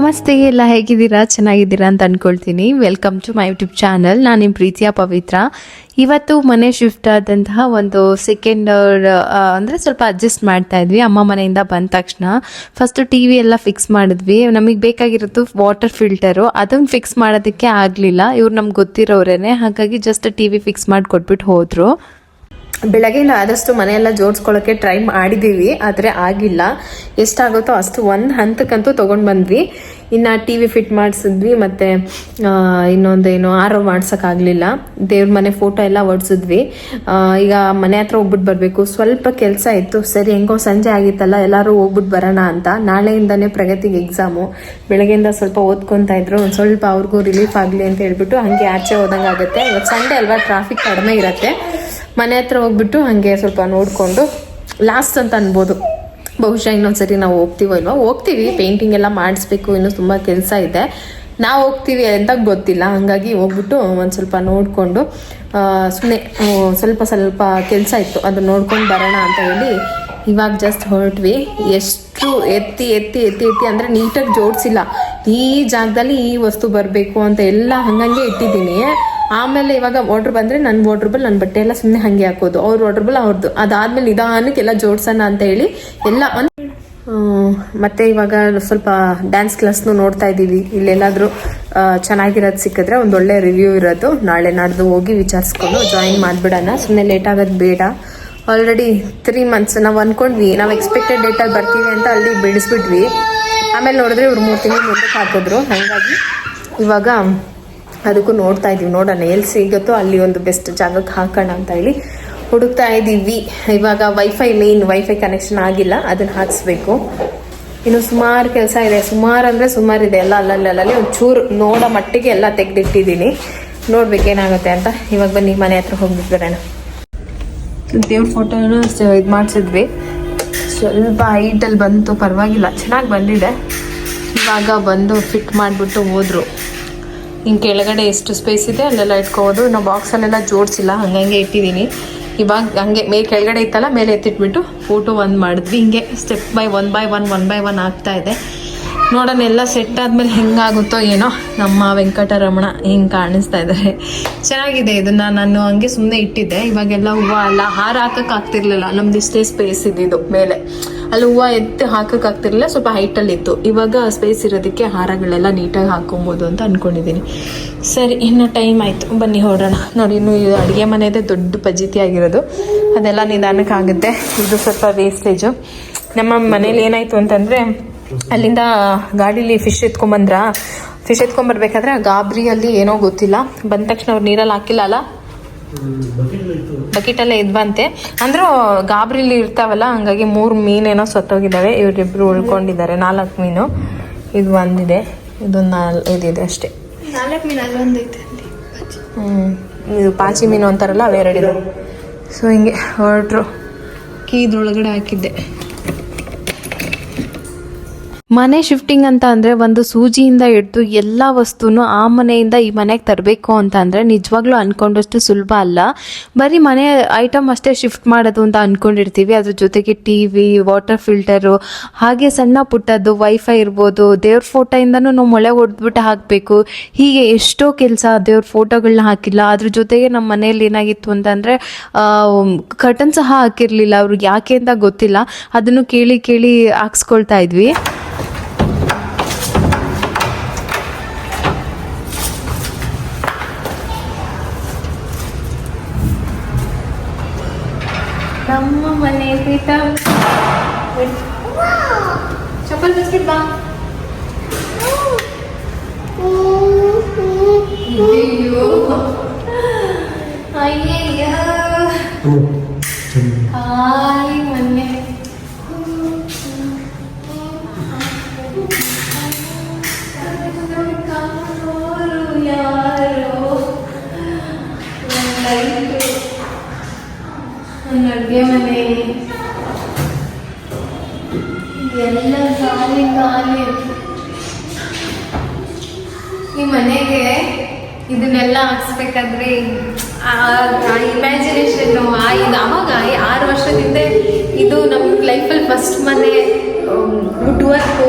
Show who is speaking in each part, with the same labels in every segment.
Speaker 1: ನಮಸ್ತೆ ಎಲ್ಲ ಹೇಗಿದ್ದೀರಾ? ಚೆನ್ನಾಗಿದ್ದೀರಾ ಅಂತ ಅನ್ಕೊಳ್ತೀನಿ. Welcome to my YouTube channel ನಾನು ನಿಮ್ಮ ಪ್ರೀತಿಯ ಪವಿತ್ರ. ಇವತ್ತು ಮನೆ ಶಿಫ್ಟ್ ಆದಂತಹ ಒಂದು ಸೆಕೆಂಡ್ ಅಂದರೆ ಸ್ವಲ್ಪ ಅಡ್ಜಸ್ಟ್ ಮಾಡ್ತಾ ಇದ್ವಿ. ಅಮ್ಮ ಮನೆಯಿಂದ ಬಂದ ತಕ್ಷಣ ಫಸ್ಟು ಟಿ ವಿ ಎಲ್ಲ ಫಿಕ್ಸ್ ಮಾಡಿದ್ವಿ. ನಮಗೆ ಬೇಕಾಗಿರೋದು ವಾಟರ್ ಫಿಲ್ಟರು ಅದನ್ನು ಫಿಕ್ಸ್ ಮಾಡೋದಕ್ಕೆ ಆಗಲಿಲ್ಲ. ಇವ್ರು ನಮ್ಗೆ ಗೊತ್ತಿರೋರೇನೆ. ಹಾಗಾಗಿ ಜಸ್ಟ್ ಟಿ ವಿ ಫಿಕ್ಸ್ ಮಾಡಿ ಕೊಟ್ಬಿಟ್ಟು ಹೋದರು.
Speaker 2: ಬೆಳಗ್ಗೆಯಿಂದ ಆದಷ್ಟು ಮನೆಯೆಲ್ಲ ಜೋಡಿಸ್ಕೊಳ್ಳೋಕ್ಕೆ ಟ್ರೈ ಮಾಡಿದ್ದೀವಿ ಆದರೆ ಆಗಿಲ್ಲ. ಎಷ್ಟಾಗುತ್ತೋ ಅಷ್ಟು ಒಂದು ಹಂತಕ್ಕಂತೂ ತೊಗೊಂಡು ಬಂದ್ವಿ. ಇನ್ನು ಟಿ ವಿ ಫಿಟ್ ಮಾಡಿಸಿದ್ವಿ, ಮತ್ತು ಇನ್ನೊಂದೇನು ಆರೋ ಮಾಡ್ಸೋಕ್ಕಾಗಲಿಲ್ಲ. ದೇವ್ರ ಮನೆ ಫೋಟೋ ಎಲ್ಲ ಒಡ್ಸಿದ್ವಿ. ಈಗ ಮನೆ ಹತ್ರ ಹೋಗ್ಬಿಟ್ಟು ಬರಬೇಕು. ಸ್ವಲ್ಪ ಕೆಲಸ ಇತ್ತು. ಸರಿ, ಹೆಂಗೋ ಸಂಜೆ ಆಗಿತ್ತಲ್ಲ, ಎಲ್ಲರೂ ಹೋಗ್ಬಿಟ್ಟು ಬರೋಣ ಅಂತ. ನಾಳೆಯಿಂದನೇ ಪ್ರಗತಿಗೆ ಎಕ್ಸಾಮು ಬೆಳಗ್ಗೆಯಿಂದ ಸ್ವಲ್ಪ ಓದ್ಕೊತಾ ಇದ್ರು. ಒಂದು ಸ್ವಲ್ಪ ಅವ್ರಿಗೂ ರಿಲೀಫ್ ಆಗಲಿ ಅಂತ ಹೇಳ್ಬಿಟ್ಟು ಹಾಗೆ ಆಚೆ ಹೋದಂಗೆ ಆಗುತ್ತೆ. ಇವತ್ತು ಸಂಡೆ ಅಲ್ವಾ ಟ್ರಾಫಿಕ್ ಕಡಿಮೆ ಇರುತ್ತೆ. ಮನೆ ಹತ್ರ ಹೋಗ್ಬಿಟ್ಟು ಹಾಗೆ ಸ್ವಲ್ಪ ನೋಡಿಕೊಂಡು ಲಾಸ್ಟ್ ಅಂತ ಅನ್ಬೋದು. ಬಹುಶಃ ಇನ್ನೊಂದ್ಸರಿ ನಾವು ಹೋಗ್ತೀವೋ ಇಲ್ವಾ? ಹೋಗ್ತೀವಿ. ಪೇಂಟಿಂಗ್ ಎಲ್ಲ ಮಾಡಿಸ್ಬೇಕು. ಇನ್ನೂ ತುಂಬ ಕೆಲಸ ಇದೆ. ನಾವು ಹೋಗ್ತೀವಿ ಅಂತ ಗೊತ್ತಿಲ್ಲ. ಹಾಗಾಗಿ ಹೋಗ್ಬಿಟ್ಟು ಒಂದು ಸ್ವಲ್ಪ ನೋಡಿಕೊಂಡು ಸುಮ್ಮನೆ ಸ್ವಲ್ಪ ಸ್ವಲ್ಪ ಕೆಲಸ ಇತ್ತು. ಅದು ನೋಡ್ಕೊಂಡು ಬರೋಣ ಅಂತ ಹೇಳಿ ಇವಾಗ ಜಸ್ಟ್ ಹೊರಟ್ವಿ. ಎಷ್ಟು ಎತ್ತಿ ಎತ್ತಿ ಎತ್ತಿ ಎತ್ತಿ ಅಂದರೆ ನೀಟಾಗಿ ಜೋಡಿಸಿಲ್ಲ. ಈ ಜಾಗದಲ್ಲಿ ಈ ವಸ್ತು ಬರಬೇಕು ಅಂತ ಎಲ್ಲ ಹಂಗಂಗೆ ಇಟ್ಟಿದ್ದೀನಿ. ಆಮೇಲೆ ಇವಾಗ ವಾಟ್ರ್ ಬಂದರೆ ನನ್ನ ವಾಟ್ರ್ ಬಲ್ ನನ್ನ ಬಟ್ಟೆ ಎಲ್ಲ ಸುಮ್ಮನೆ ಹಾಗೆ ಹಾಕೋದು. ಅವ್ರ ವಾಟ್ರ್ ಬಲ್ ಅವ್ರದ್ದು ಅದಾದಮೇಲೆ ನಿಧಾನಕ್ಕೆಲ್ಲ ಜೋಡಿಸೋಣ ಜೋಡ್ಸೋಣ ಅಂತ ಹೇಳಿ ಎಲ್ಲ ಒಂದು ಮತ್ತೆ ಇವಾಗ ಸ್ವಲ್ಪ ಡ್ಯಾನ್ಸ್ ಕ್ಲಾಸ್ನು ನೋಡ್ತಾ ಇದ್ದೀವಿ. ಇಲ್ಲೆಲ್ಲಾದರೂ ಚೆನ್ನಾಗಿರೋದು ಸಿಕ್ಕಿದ್ರೆ ಒಂದು ಒಳ್ಳೆ ರಿವ್ಯೂ ಇರೋದು. ನಾಳೆ ನಾಡ್ದು ಹೋಗಿ ವಿಚಾರಿಸ್ಕೊಂಡು ಜಾಯಿನ್ ಮಾಡಿಬಿಡೋಣ. ಸುಮ್ಮನೆ ಲೇಟ್ ಆಗೋದು ಬೇಡ. ಆಲ್ರೆಡಿ ತ್ರೀ ಮಂತ್ಸ್ ನಾವು ಅಂದ್ಕೊಂಡ್ವಿ ನಾವು ಎಕ್ಸ್ಪೆಕ್ಟೆಡ್ ಡೇಟಲ್ಲಿ ಬರ್ತೀವಿ ಅಂತ ಅಲ್ಲಿ ಬಿಡಿಸ್ಬಿಟ್ವಿ. ಆಮೇಲೆ ನೋಡಿದ್ರೆ ಇವ್ರು ಮೂರು ತಿಂಗಳು ಮುಂದಕ್ಕೆ ಹಾಕಿದ್ರು. ಹಾಗಾಗಿ ಇವಾಗ ಅದಕ್ಕೂ ನೋಡ್ತಾ ಇದ್ದೀವಿ ನೋಡೋಣ, ಎಲ್ಲಿ ಸಿಗುತ್ತೋ ಅಲ್ಲಿ ಒಂದು ಬೆಸ್ಟ್ ಜಾಗಕ್ಕೆ ಹಾಕೋಣ ಅಂತ ಹೇಳಿ ಹುಡುಕ್ತಾ ಇದ್ದೀವಿ ಇವಾಗ ವೈಫೈ ಮೇನ್ ವೈಫೈ ಕನೆಕ್ಷನ್ ಆಗಿಲ್ಲ. ಅದನ್ನು ಹಾಕಿಸ್ಬೇಕು. ಇನ್ನು ಸುಮಾರು ಕೆಲಸ ಇದೆ. ಸುಮಾರು ಅಂದರೆ ಸುಮಾರು ಇದೆ. ಎಲ್ಲ ಅಲ್ಲಲ್ಲಲ್ಲಿ ಚೂರು ನೋಡೋ ಮಟ್ಟಿಗೆ ಎಲ್ಲ ತೆಗೆದಿಟ್ಟಿದ್ದೀನಿ. ನೋಡ್ಬೇಕು ಏನಾಗುತ್ತೆ ಅಂತ. ಇವಾಗ ಬನ್ನಿ, ಮನೆ ಹತ್ರ ಹೋಗ್ಬಿಟ್ಟು ಬರೋಣ. ದೇವ್ರ ಫೋಟೋನು ಇದು ಮಾಡಿಸಿದ್ವಿ. ಸ್ವಲ್ಪ ಹೈಟಲ್ಲಿ ಬಂತು, ಪರವಾಗಿಲ್ಲ. ಚೆನ್ನಾಗಿ ಬಂದಿದೆ. ಇವಾಗ ಬಂದು ಫಿಟ್ ಮಾಡಿಬಿಟ್ಟು ಹೋದರು. ಹಿಂಗೆ ಕೆಳಗಡೆ ಎಷ್ಟು ಸ್ಪೇಸ್ ಇದೆ, ಅಲ್ಲೆಲ್ಲ ಇಟ್ಕೋಬೋದು. ನಾವು ಬಾಕ್ಸಲ್ಲೆಲ್ಲ ಜೋಡಿಸಿಲ್ಲ, ಹಂಗಂಗೆ ಇಟ್ಟಿದ್ದೀನಿ ಇವಾಗ ಹಂಗೆ ಮೇ ಕೆಳಗಡೆ ಇತ್ತಲ್ಲ, ಮೇಲೆ ಎತ್ತಿಟ್ಬಿಟ್ಟು ಫೋಟೋ ಒಂದು ಮಾಡಿದ್ವಿ. ಹಿಂಗೆ step by one by one one by one ಆಗ್ತಾ ಇದೆ. ನೋಡೋಣ, ಎಲ್ಲ ಸೆಟ್ ಆದ್ಮೇಲೆ ಹೆಂಗಾಗುತ್ತೋ ಏನೋ. ನಮ್ಮ ವೆಂಕಟರಮಣ ಹಿಂಗೆ ಕಾಣಿಸ್ತಾ ಇದ್ದಾರೆ ಚೆನ್ನಾಗಿದೆ ಇದನ್ನ, ನಾನು ಹಂಗೆ ಸುಮ್ಮನೆ ಇಟ್ಟಿದ್ದೆ. ಇವಾಗೆಲ್ಲ ಹೂವು ಎಲ್ಲ ಹಾರ ಹಾಕಕ್ಕೆ ಆಗ್ತಿರ್ಲಿಲ್ಲ. ನಮ್ದು ಇಷ್ಟೇ ಸ್ಪೇಸ್ ಇದ್ದಿದ್ದು ಮೇಲೆ. ಅಲ್ಲಿ ಹೂವು ಎತ್ತಿ ಹಾಕಕ್ ಆಗ್ತಿರ್ಲಿಲ್ಲ, ಸ್ವಲ್ಪ ಹೈಟಲ್ಲಿ ಇತ್ತು. ಇವಾಗ ಸ್ಪೇಸ್ ಇರೋದಕ್ಕೆ ಹಾರಗಳೆಲ್ಲ ನೀಟಾಗಿ ಹಾಕೊಬೋದು ಅಂತ ಅನ್ಕೊಂಡಿದ್ದೀನಿ ಸರಿ, ಇನ್ನು ಟೈಮ್ ಆಯಿತು. ಬನ್ನಿ ಹೊರಡೋಣ. ನೋಡಿ, ಇನ್ನು ಇದು ಅಡುಗೆ ಮನೆಯದೇ ದೊಡ್ಡ ಪಜಿತಿ ಆಗಿರೋದು. ಅದೆಲ್ಲ ನಿಧಾನಕ್ಕೆ ಆಗುತ್ತೆ ಇದು ಸ್ವಲ್ಪ ವೇಸ್ಟೇಜು ನಮ್ಮ ಮನೇಲಿ ಏನಾಯಿತು ಅಂತಂದರೆ ಅಲ್ಲಿಂದ ಗಾಡೀಲಿ ಫಿಶ್ ಎತ್ಕೊಂಬಂದ್ರ ಫಿಶ್ ಎತ್ಕೊಂಬರ್ಬೇಕಾದ್ರೆ ಗಾಬರಿಯಲ್ಲಿ ಏನೋ ಗೊತ್ತಿಲ್ಲ. ಬಂದ ತಕ್ಷಣ ಅವ್ರು ನೀರಲ್ಲಿ ಹಾಕಿಲ್ಲ ಅಲ್ಲ? ಬಕೆಟಲ್ಲೇ ಇದ್ವಂತೆ ಅಂದ್ರೆ ಗಾಬರಿಲಿ ಇರ್ತಾವಲ್ಲ ಹಂಗಾಗಿ ಮೂರು ಮೀನೇನೋ ಸತ್ತೋಗಿದ್ದಾವೆ. ಇವ್ರಿಬ್ರು ಉಳ್ಕೊಂಡಿದ್ದಾರೆ. ನಾಲ್ಕು ಮೀನು. ಇದು ಒಂದಿದೆ. ಇದೊಂದು ನಾಲ್ ಇದಿದೆ ಅಷ್ಟೇ.
Speaker 3: ನಾಲ್ಕು ಮೀನು ಅಲ್ಲೊಂದೈತೆ ಅಲ್ಲಿ
Speaker 2: ಹ್ಮ್. ಇದು ಪಾಚಿ ಮೀನು ಅಂತಾರಲ್ಲ ಅವೆರಡಿದೆ. ಸೊ ಹಿಂಗೆ ಹೊರಟ್ರು. ಕೀದ್ರೊಳಗಡೆ ಹಾಕಿದ್ದೆ.
Speaker 1: ಮನೆ ಶಿಫ್ಟಿಂಗ್ ಅಂತ ಅಂದರೆ ಒಂದು ಸೂಜಿಯಿಂದ ಹಿಡಿದು ಎಲ್ಲ ವಸ್ತುನು ಆ ಮನೆಯಿಂದ ಈ ಮನೆಗೆ ತರಬೇಕು ಅಂತ ಅಂದರೆ ನಿಜವಾಗ್ಲೂ ಅಂದ್ಕೊಂಡಷ್ಟು ಸುಲಭ ಅಲ್ಲ. ಬರೀ ಮನೆ ಐಟಮ್ ಅಷ್ಟೇ ಶಿಫ್ಟ್ ಮಾಡೋದು ಅಂತ ಅಂದ್ಕೊಂಡಿರ್ತೀವಿ ಅದ್ರ ಜೊತೆಗೆ ಟಿ ವಿ ವಾಟರ್ ಫಿಲ್ಟರು ಹಾಗೆ ಸಣ್ಣ ಪುಟ್ಟದ್ದು ವೈಫೈ ಇರ್ಬೋದು. ದೇವ್ರ ಫೋಟೋಯಿಂದನೂ ನಾವು ಮೊಳೆ ಹೊಡೆದ್ಬಿಟ್ಟು ಹಾಕಬೇಕು. ಹೀಗೆ ಎಷ್ಟೋ ಕೆಲಸ ದೇವ್ರ ಫೋಟೋಗಳನ್ನ ಹಾಕಿಲ್ಲ. ಅದ್ರ ಜೊತೆಗೆ ನಮ್ಮ ಮನೆಯಲ್ಲಿ ಏನಾಗಿತ್ತು ಅಂತಂದರೆ ಕಟನ್ ಸಹ ಹಾಕಿರಲಿಲ್ಲ. ಅವ್ರಿಗೆ ಯಾಕೆ ಅಂತ ಗೊತ್ತಿಲ್ಲ. ಅದನ್ನು ಕೇಳಿ ಕೇಳಿ ಹಾಕ್ಸ್ಕೊಳ್ತಾ ಇದ್ವಿ.
Speaker 2: నమ్మ మనే పిత చెప్పల్ బిస్కెట్ బా అయ్యో అయ్యయ్యో కాలి ನನ್ನ ಅಡುಗೆ ಮನೆ. ಎಲ್ಲ ಖಾಲಿ ಖಾಲಿ ಈ ಮನೆಗೆ ಇದನ್ನೆಲ್ಲ ಹಾಕ್ಸ್ಬೇಕಾದ್ರೆ ಆ ಇಮ್ಯಾಜಿನೇಷನ್ ಆ ಇದು ಅವಾಗ ಆರು ವರ್ಷದಿಂದ ಇದು ನಮ್ಮ ಲೈಫಲ್ಲಿ ಫಸ್ಟ್ ಮನೆ ವುಡ್ ವರ್ಕು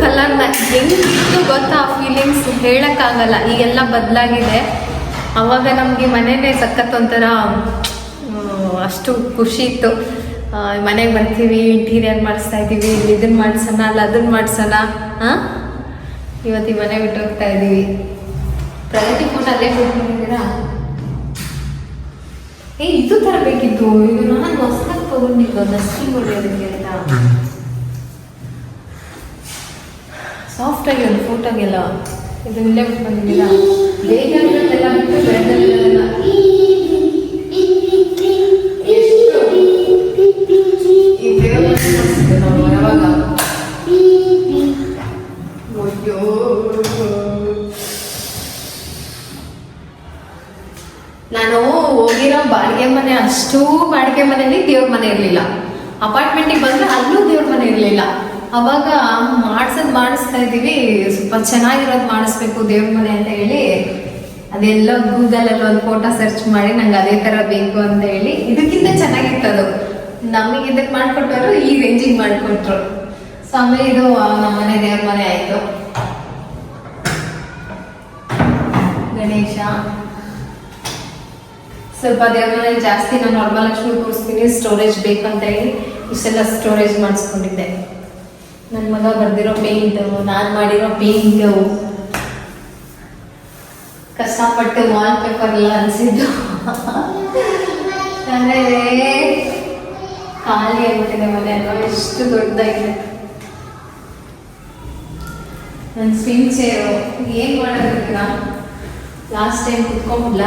Speaker 2: ಕಲರ್ ಅದು ಹೆಂಗಿತ್ತು ಗೊತ್ತಾ ಆ ಫೀಲಿಂಗ್ಸ್ ಹೇಳೋಕ್ಕಾಗಲ್ಲ. ಈಗೆಲ್ಲ ಬದಲಾಗಿದೆ. ಅವಾಗ ನಮಗೆ ಮನೆಯೇ ಸಖತ್ ಒಂಥರ ಅಷ್ಟು ಖುಷಿ ಇತ್ತು. ಮನೆಗೆ ಬರ್ತೀವಿ ಇಂಟೀರಿಯರ್ ಮಾಡಿಸ್ತಾ ಇದ್ದೀವಿ, ಇಲ್ಲಿ ಇದನ್ನ ಮಾಡಿಸೋಣ, ಅಲ್ಲ ಅದನ್ನ ಮಾಡ್ಸೋಣ ಹಾಂ ಇವತ್ತು ಮನೆ ಬಿಟ್ಟು ಹೋಗ್ತಾ ಇದ್ದೀವಿ. ಪ್ರಗತಿ ಕೂಡ ಅಲ್ಲೇ ಬಿಟ್ಕೊಂಡಿದ್ದೀರಾ ಏ, ಇದು ತರಬೇಕಿತ್ತು ಇದು ನಾನು ಹೊಸದಾಗಿ ತಗೊಂಡಿದ್ದು ಡಸ್ಟಿಂಗ್ ಹೊಡೆಯೋದಕ್ಕೆ ಅಂತ. ಸಾಫ್ಟ್ ಆಗಿ ಒಂದು ಫೋಟೋಗೆಲ್ಲ ಇದನ್ನೆಲ್ಲ ಬಿಟ್ಟು ಬಂದಿದ್ದೀರಾ ಬೇಗ ಬಿಟ್ಟು ಬೆಳೆದಲ್ಲೆಲ್ಲ ಅಷ್ಟು ಬಾಡಿಗೆ ಮನೆಯಲ್ಲಿ ದೇವ್ರ ಮನೆ ಇರಲಿಲ್ಲ. ಅಪಾರ್ಟ್ಮೆಂಟಿಗೆ ಬಂದ್ರೆ ಅಲ್ಲೂ ದೇವ್ರ ಮನೆ ಇರಲಿಲ್ಲ. ಅವಾಗ ಮಾಡ್ಸೋದು ಮಾಡಿಸ್ತಾ ಇದ್ದೀವಿ, ಸ್ವಲ್ಪ ಚೆನ್ನಾಗಿರೋದು ಮಾಡಿಸ್ಬೇಕು ದೇವ್ರ ಮನೆ ಅಂತ ಹೇಳಿ, ಅದೆಲ್ಲ ಗೂಗಲಲ್ಲಿ ಒಂದು ಫೋಟೋ ಸರ್ಚ್ ಮಾಡಿ ನಂಗೆ ಅದೇ ಥರ ಬೇಕು ಅಂತ ಹೇಳಿ, ಇದಕ್ಕಿಂತ ಚೆನ್ನಾಗಿತ್ತು ಅದು. ನಮಗೆ ಇದಕ್ಕೆ ಮಾಡಿಕೊಟ್ಟವರು ಈ ರೇಂಜಿಗೆ ಮಾಡಿಕೊಟ್ರು. ಸೊ ಆಮೇಲೆ ಇದು ನಮ್ಮ ಮನೆ ದೇವ್ರ ಮನೆ ಆಯಿತು. ಗಣೇಶ. ಸ್ವಲ್ಪ ದೇವ್ರ ಜಾಸ್ತಿ ನಾನು ವರಮಹಾಲಕ್ಷ್ಮಿ ಕೂರಿಸ್ತೀನಿ ಸ್ಟೋರೇಜ್ ಬೇಕಂತ ಹೇಳಿ ಇಷ್ಟೆಲ್ಲ ಸ್ಟೋರೇಜ್ ಮಾಡಿಸ್ಕೊಂಡಿದ್ದೆ. ನನ್ನ ಮಗ ಬರೆದಿರೋ ಪೇಂಟ್ ನಾನು ಮಾಡಿರೋ ಪೇಂಟು ಕಷ್ಟಪಟ್ಟು ವಾಲ್ ಪೇಪರ್ ಎಲ್ಲ ಅನ್ಸಿದ್ದು. ಆಮೇಲೆ ಖಾಲಿ ಆಗ್ಬಿಟ್ಟಿದೆ ಮನೆ ಅಲ್ವಾ? ಎಷ್ಟು ದೊಡ್ಡದಾಗಿದೆ. ನನ್ನ ಸ್ವಿಂಗ್ ಚೇರು ಏನು ಮಾಡೋದಿಲ್ಲ ಲಾಸ್ಟ್ ಟೈಮ್ ಕುತ್ಕೊಂಡ್ಲ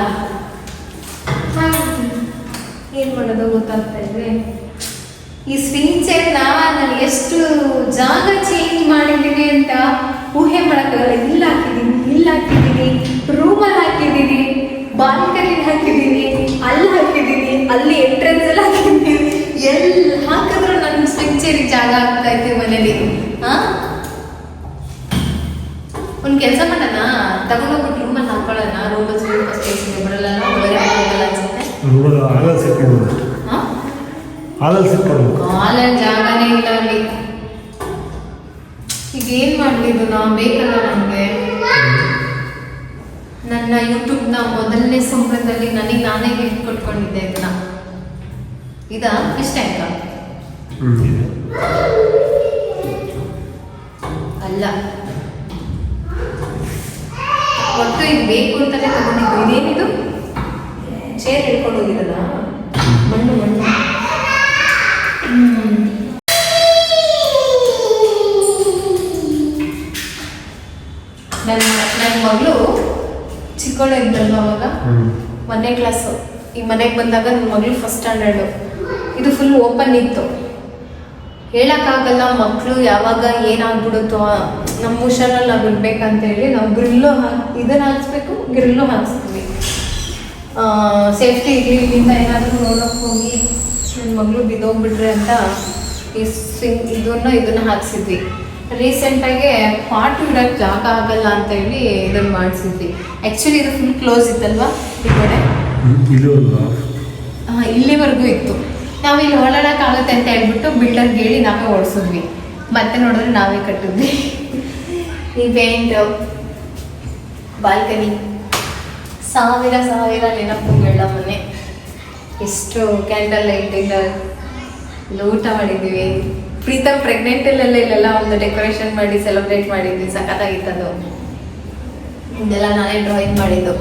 Speaker 2: ಏನು ಮಾಡೋದು ಗೊತ್ತಾಗ್ತಾ ಇದ್ರೆ? ಈ ಸ್ವಿಂಗ್ ಚೇರ್ನ ನಾನು ಎಷ್ಟು ಜಾಗ ಚೇಂಜ್ ಮಾಡಿದ್ದೀನಿ ಅಂತ ಊಹೆ ಮಾಡೋಕ್ಕಾಗಲ್ಲ ಇಲ್ಲಿ ಹಾಕಿದ್ದೀನಿ ಇಲ್ಲಿ ಹಾಕಿದ್ದೀನಿ ರೂಮಲ್ಲಿ ಹಾಕಿದ್ದೀನಿ ಬಾಲ್ಕನಿ ಹಾಕಿದ್ದೀನಿ ಅಲ್ಲಿ ಹಾಕಿದ್ದೀನಿ ಅಲ್ಲಿ ಎಂಟ್ರೆನ್ಸ್ ಎಲ್ಲ ಹಾಕಿದ್ದೀನಿ ಎಲ್ಲಿ ಹಾಕಿದ್ರು ನನ್ನ ಸ್ವಿಂಗ್ ಚೇರಿಗೆ ಜಾಗ ಆಗ್ತಾ ಇತ್ತು ಮನೇಲಿ. ಹಾ ಒಂದು ಕೆಲಸ ಮಾಡೋಣ? ತಗೊಂಡೋಗ್ಬಿಟ್ಟು ರೂಮಲ್ಲಿ ಹಾಕೊಳ್ಳೋಣ ರೂಮಲ್ಲಿ ಸ್ವಲ್ಪ ಸ್ಪೇಸ್ ಬರಲ್ಲ ಒಳಗಡೆ ಹೋಗಲ್ಲ ಅನ್ಸುತ್ತೆ
Speaker 4: ಹಾಲಲ್ಲಿ ಸಿಕ್ಕೊಂಡು
Speaker 2: ಹಾಂ?
Speaker 4: ಹಾಲಲ್ಲಿ ಸಿಕ್ಕೊಂಡು
Speaker 2: ಹಾಲಲ್ಲಿ ಜಾಗನೇ ಇಲ್ಲ ಅಲ್ಲಿ. ಈಗ ಏನ್ ಮಾಡ್ಲಿ ನಾ ಬೇಕಲ್ಲ ನನಗೆ ನನ್ನ ಯೂಟ್ಯೂಬ್ನ ಮೊದಲನೇ ಸಂಬಳದಲ್ಲಿ ನನಗೆ ನಾನೇ ಗಿಫ್ಟ್ ಕೊಟ್ಕೊಂಡಿದ್ದೆ ಇದನ್ನ. ಇದ? ಇಷ್ಟ
Speaker 4: ಅಂತ
Speaker 2: ಅಲ್ಲ. ಒಟ್ಟು ಇದು ಬೇಕು ಅಂತಲೇ ತಗೊಂಡಿದ್ದು. ಇದೇನಿದು? ಚೇರ್ ಹಿಡ್ಕೊಂಡು ಹೋಗಿರಲ್ಲ ಮಣ್ಣು ಮಣ್ಣು. ನನ್ನ ನನ್ನ ಮಗಳು ಚಿಕ್ಕವಳು ಇದ್ದಲ್ವ ಅವಾಗ?
Speaker 4: ಮನೆ
Speaker 2: ಒಂದನೇ ಕ್ಲಾಸು ಈ ಮನೆಗೆ ಬಂದಾಗ ನನ್ನ ಮಗಳು ಫಸ್ಟ್ ಸ್ಟ್ಯಾಂಡರ್ಡು ಇದು ಫುಲ್ ಓಪನ್ ಇತ್ತು. ಹೇಳಕ್ಕಾಗಲ್ಲ ಮಕ್ಕಳು ಯಾವಾಗ ಏನಾಗ್ಬಿಡುತ್ತೋ ನಮ್ಮ ಹುಷಾರಲ್ಲಿ ನಾವು ಇರ್ಬೇಕಂತ ಹೇಳಿ ನಾವು ಗ್ರಿಲ್ಲು ಹಾಕಿ ಇದನ್ನ ಹಾಕ್ಸ್ಬೇಕು ಗ್ರಿಲ್ಲು ಹಾಕ್ಸ್ತೀವಿ ಸೇಫ್ಟಿ ಇರಲಿ ಇಲ್ಲಿಂದ ಏನಾದರೂ ನೋಡೋಕೆ ಹೋಗಿ ನನ್ನ ಮಗಳು ಬಿದ್ದೋಗ್ಬಿಟ್ರೆ ಅಂತ ಈ ಸ್ವಿಂಗ್ ಇದನ್ನ ಇದನ್ನ ಹಾಕ್ಸಿದ್ವಿ. ರೀಸೆಂಟಾಗಿ ಪಾಟ್ ಇಡೋಕ್ಕೆ ಜಾಗ ಆಗಲ್ಲ ಅಂತ ಹೇಳಿ ಇದನ್ನು ಮಾಡಿಸಿದ್ವಿ. ಆ್ಯಕ್ಚುಲಿ ಇದು ಫುಲ್ ಕ್ಲೋಸ್ ಇತ್ತಲ್ವಾ ಈ ಕಡೆ?
Speaker 4: ಇಲ್ಲಿವರೆಗೂ?
Speaker 2: ಇತ್ತು. ನಾವು ಇಲ್ಲಿ ಓಡಾಡಕ್ಕಾಗತ್ತೆ ಅಂತ ಹೇಳ್ಬಿಟ್ಟು ಬಿಲ್ಡರ್ಗೆ ಹೇಳಿ ನಾವೇ ಓಡಿಸಿದ್ವಿ. ಮತ್ತೆ ನೋಡಿದ್ರೆ ನಾವೇ ಕಟ್ಟಿದ್ವಿ. ಈ ಪೇಂಟ್ ಬಾಲ್ಕನಿ ಸಾವಿರ ಸಾವಿರ ನೆನಪುಗಳ ಮನೆ. ಎಷ್ಟು ಕ್ಯಾಂಡಲ್ ಲೈಟಿಂದ ಲೂಟ ಮಾಡಿದ್ದೀವಿ. ಪ್ರೀತಮ್ ಪ್ರೆಗ್ನೆಂಟಲ್ಲೆಲ್ಲ ಇಲ್ಲೆಲ್ಲ ಒಂದು ಡೆಕೋರೇಷನ್ ಮಾಡಿ ಸೆಲೆಬ್ರೇಟ್ ಮಾಡಿದ್ವಿ. ಸಖತ್ತಾಗಿತ್ತದು. ಇದೆಲ್ಲ ನಾನೇ ಡ್ರಾಯಿಂಗ್ ಮಾಡಿದ್ದು.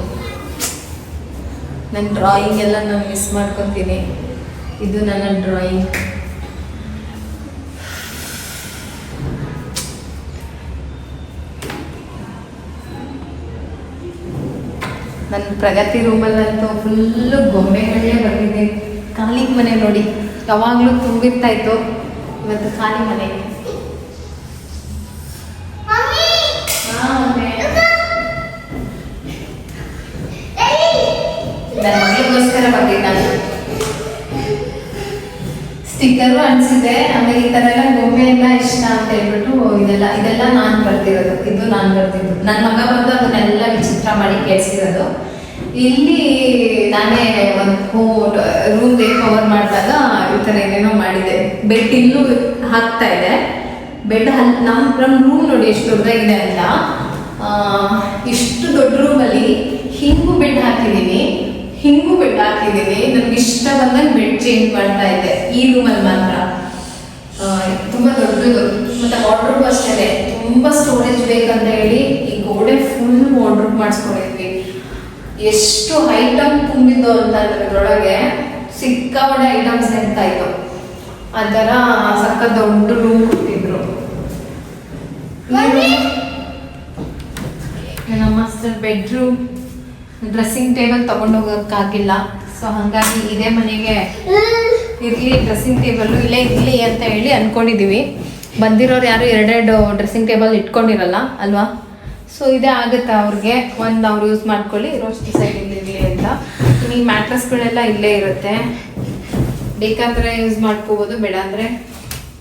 Speaker 2: ನನ್ನ ಡ್ರಾಯಿಂಗ್ ಎಲ್ಲ ನಾನು ಮಿಸ್ ಮಾಡ್ಕೊತೀನಿ. ಇದು ನನ್ನ ಡ್ರಾಯಿಂಗ್ ನನ್ನ ಪ್ರಗತಿ ರೂಮಲ್ಲಂತೂ ಫುಲ್ಲು ಗೊಂಬೆಗಳೇ ಬಂದಿದೆ. ಖಾಲಿ ಮನೆ ನೋಡಿ ಯಾವಾಗಲೂ ತುಂಬಿರ್ತಾ ಇತ್ತು. ಇವತ್ತು ಖಾಲಿ ಮನೆ. ನನ್ನ ಮಗಳಿಗೋಸ್ಕರ ಬಂದಿದ್ದ. ನಾನು ಸ್ಟಿಕ್ಕರು ಅನ್ಸಿದೆ. ಆಮೇಲೆ ಈ ತರ ಎಲ್ಲ ಗೊಂಬೆ ಎಲ್ಲ ಇಷ್ಟ ಅಂತ ಹೇಳ್ಬಿಟ್ಟು ಇದೆಲ್ಲ ಇದೆಲ್ಲ ನಾನು ಬರ್ತಿರೋದು ಇದು ನಾನು ಬರ್ತಿದ್ದು ನನ್ನ ಮಗ ಬಂದು ಅದನ್ನೆಲ್ಲ ವಿಚಿತ್ರ ಮಾಡಿ ಕೇಳಿಸಿರೋದು. ಇಲ್ಲಿ ನಾನೇ ಒಂದು ರೂಮ್ ಕವರ್ ಮಾಡಿದಾಗ ಈ ಥರ ಏನೇನೋ ಮಾಡಿದೆ. ಬೆಡ್ ಇಲ್ಲೂ ಹಾಕ್ತಾ ಇದೆ. ಬೆಡ್ ಹಲ್ ನಮ್ಮ ರೂಮ್ ನೋಡಿ ಎಷ್ಟು ದೊಡ್ಡದಾಗಿದೆ ಅಂತ. ಆ, ಇಷ್ಟು ದೊಡ್ಡ ರೂಮಲ್ಲಿ ಹಿಂಗೂ ಬೆಡ್ ಹಾಕಿದ್ದೀನಿ ಹಿಂಗೂ ಬೆಡ್ ಹಾಕಿದ್ದೀನಿ ನನ್ಗೆ ಇಷ್ಟ ಬಂದಾಗ ಬೆಡ್ ಚೇಂಜ್ ಮಾಡ್ತಾ ಇದ್ದೆ ಈ ರೂಮಲ್ಲಿ ಮಾತ್ರ. ತುಂಬ ದೊಡ್ಡದು. ಮತ್ತೆ ವಾರ್ಡ್ರೋಬ್ ಅಷ್ಟೇ ತುಂಬಾ ಸ್ಟೋರೇಜ್ ಬೇಕಂತ ಹೇಳಿ ಈ ಗೋಡೆ ಫುಲ್ ವಾರ್ಡ್ರೋಬ್ ಮಾಡಿಸ್ಕೊಂಡಿದ್ವಿ. ಎಷ್ಟು ಐಟಮ್ ತುಂಬಿದ್ದು ಅಂತ ಅದ್ರೊಳಗೆ ಸಿಕ್ಕಾಪಡೆ ಐಟಮ್ಸ್ ಇತ್ತು. ಆ ಥರ ಸಕ್ಕ ದೊಡ್ಡ ರೂಮ್ ಕೊಟ್ಟಿದ್ರು. ನಮ್ಮ ಬೆಡ್ರೂಮ್ ಡ್ರೆಸ್ಸಿಂಗ್ ಟೇಬಲ್ ತಗೊಂಡೋಗಕ್ಕಾಗಿಲ್ಲ. ಸೊ ಹಾಗಾಗಿ ಇದೇ ಮನೆಗೆ ಇರಲಿ ಡ್ರೆಸ್ಸಿಂಗ್ ಟೇಬಲ್ ಇಲ್ಲೇ ಇರಲಿ ಅಂತ ಹೇಳಿ ಅಂದ್ಕೊಂಡಿದ್ದೀವಿ ಬಂದಿರೋರು ಯಾರು ಎರಡೆರಡು ಡ್ರೆಸ್ಸಿಂಗ್ ಟೇಬಲ್ ಇಟ್ಕೊಂಡಿರಲ್ಲ, ಅಲ್ವಾ? ಸೊ ಇದೇ ಆಗುತ್ತೆ ಅವ್ರಿಗೆ. ಒಂದು ಅವ್ರು ಯೂಸ್ ಮಾಡ್ಕೊಳ್ಳಿ ಇರೋಷ್ಟು ಸೈಡ್ ಇರಲಿ ಅಂತ. ಈ ಮ್ಯಾಟ್ರಸ್ಗಳೆಲ್ಲ ಇಲ್ಲೇ ಇರುತ್ತೆ. ಬೇಕಾದರೆ ಯೂಸ್ ಮಾಡ್ಕೋಬೋದು ಬೇಡ ಅಂದರೆ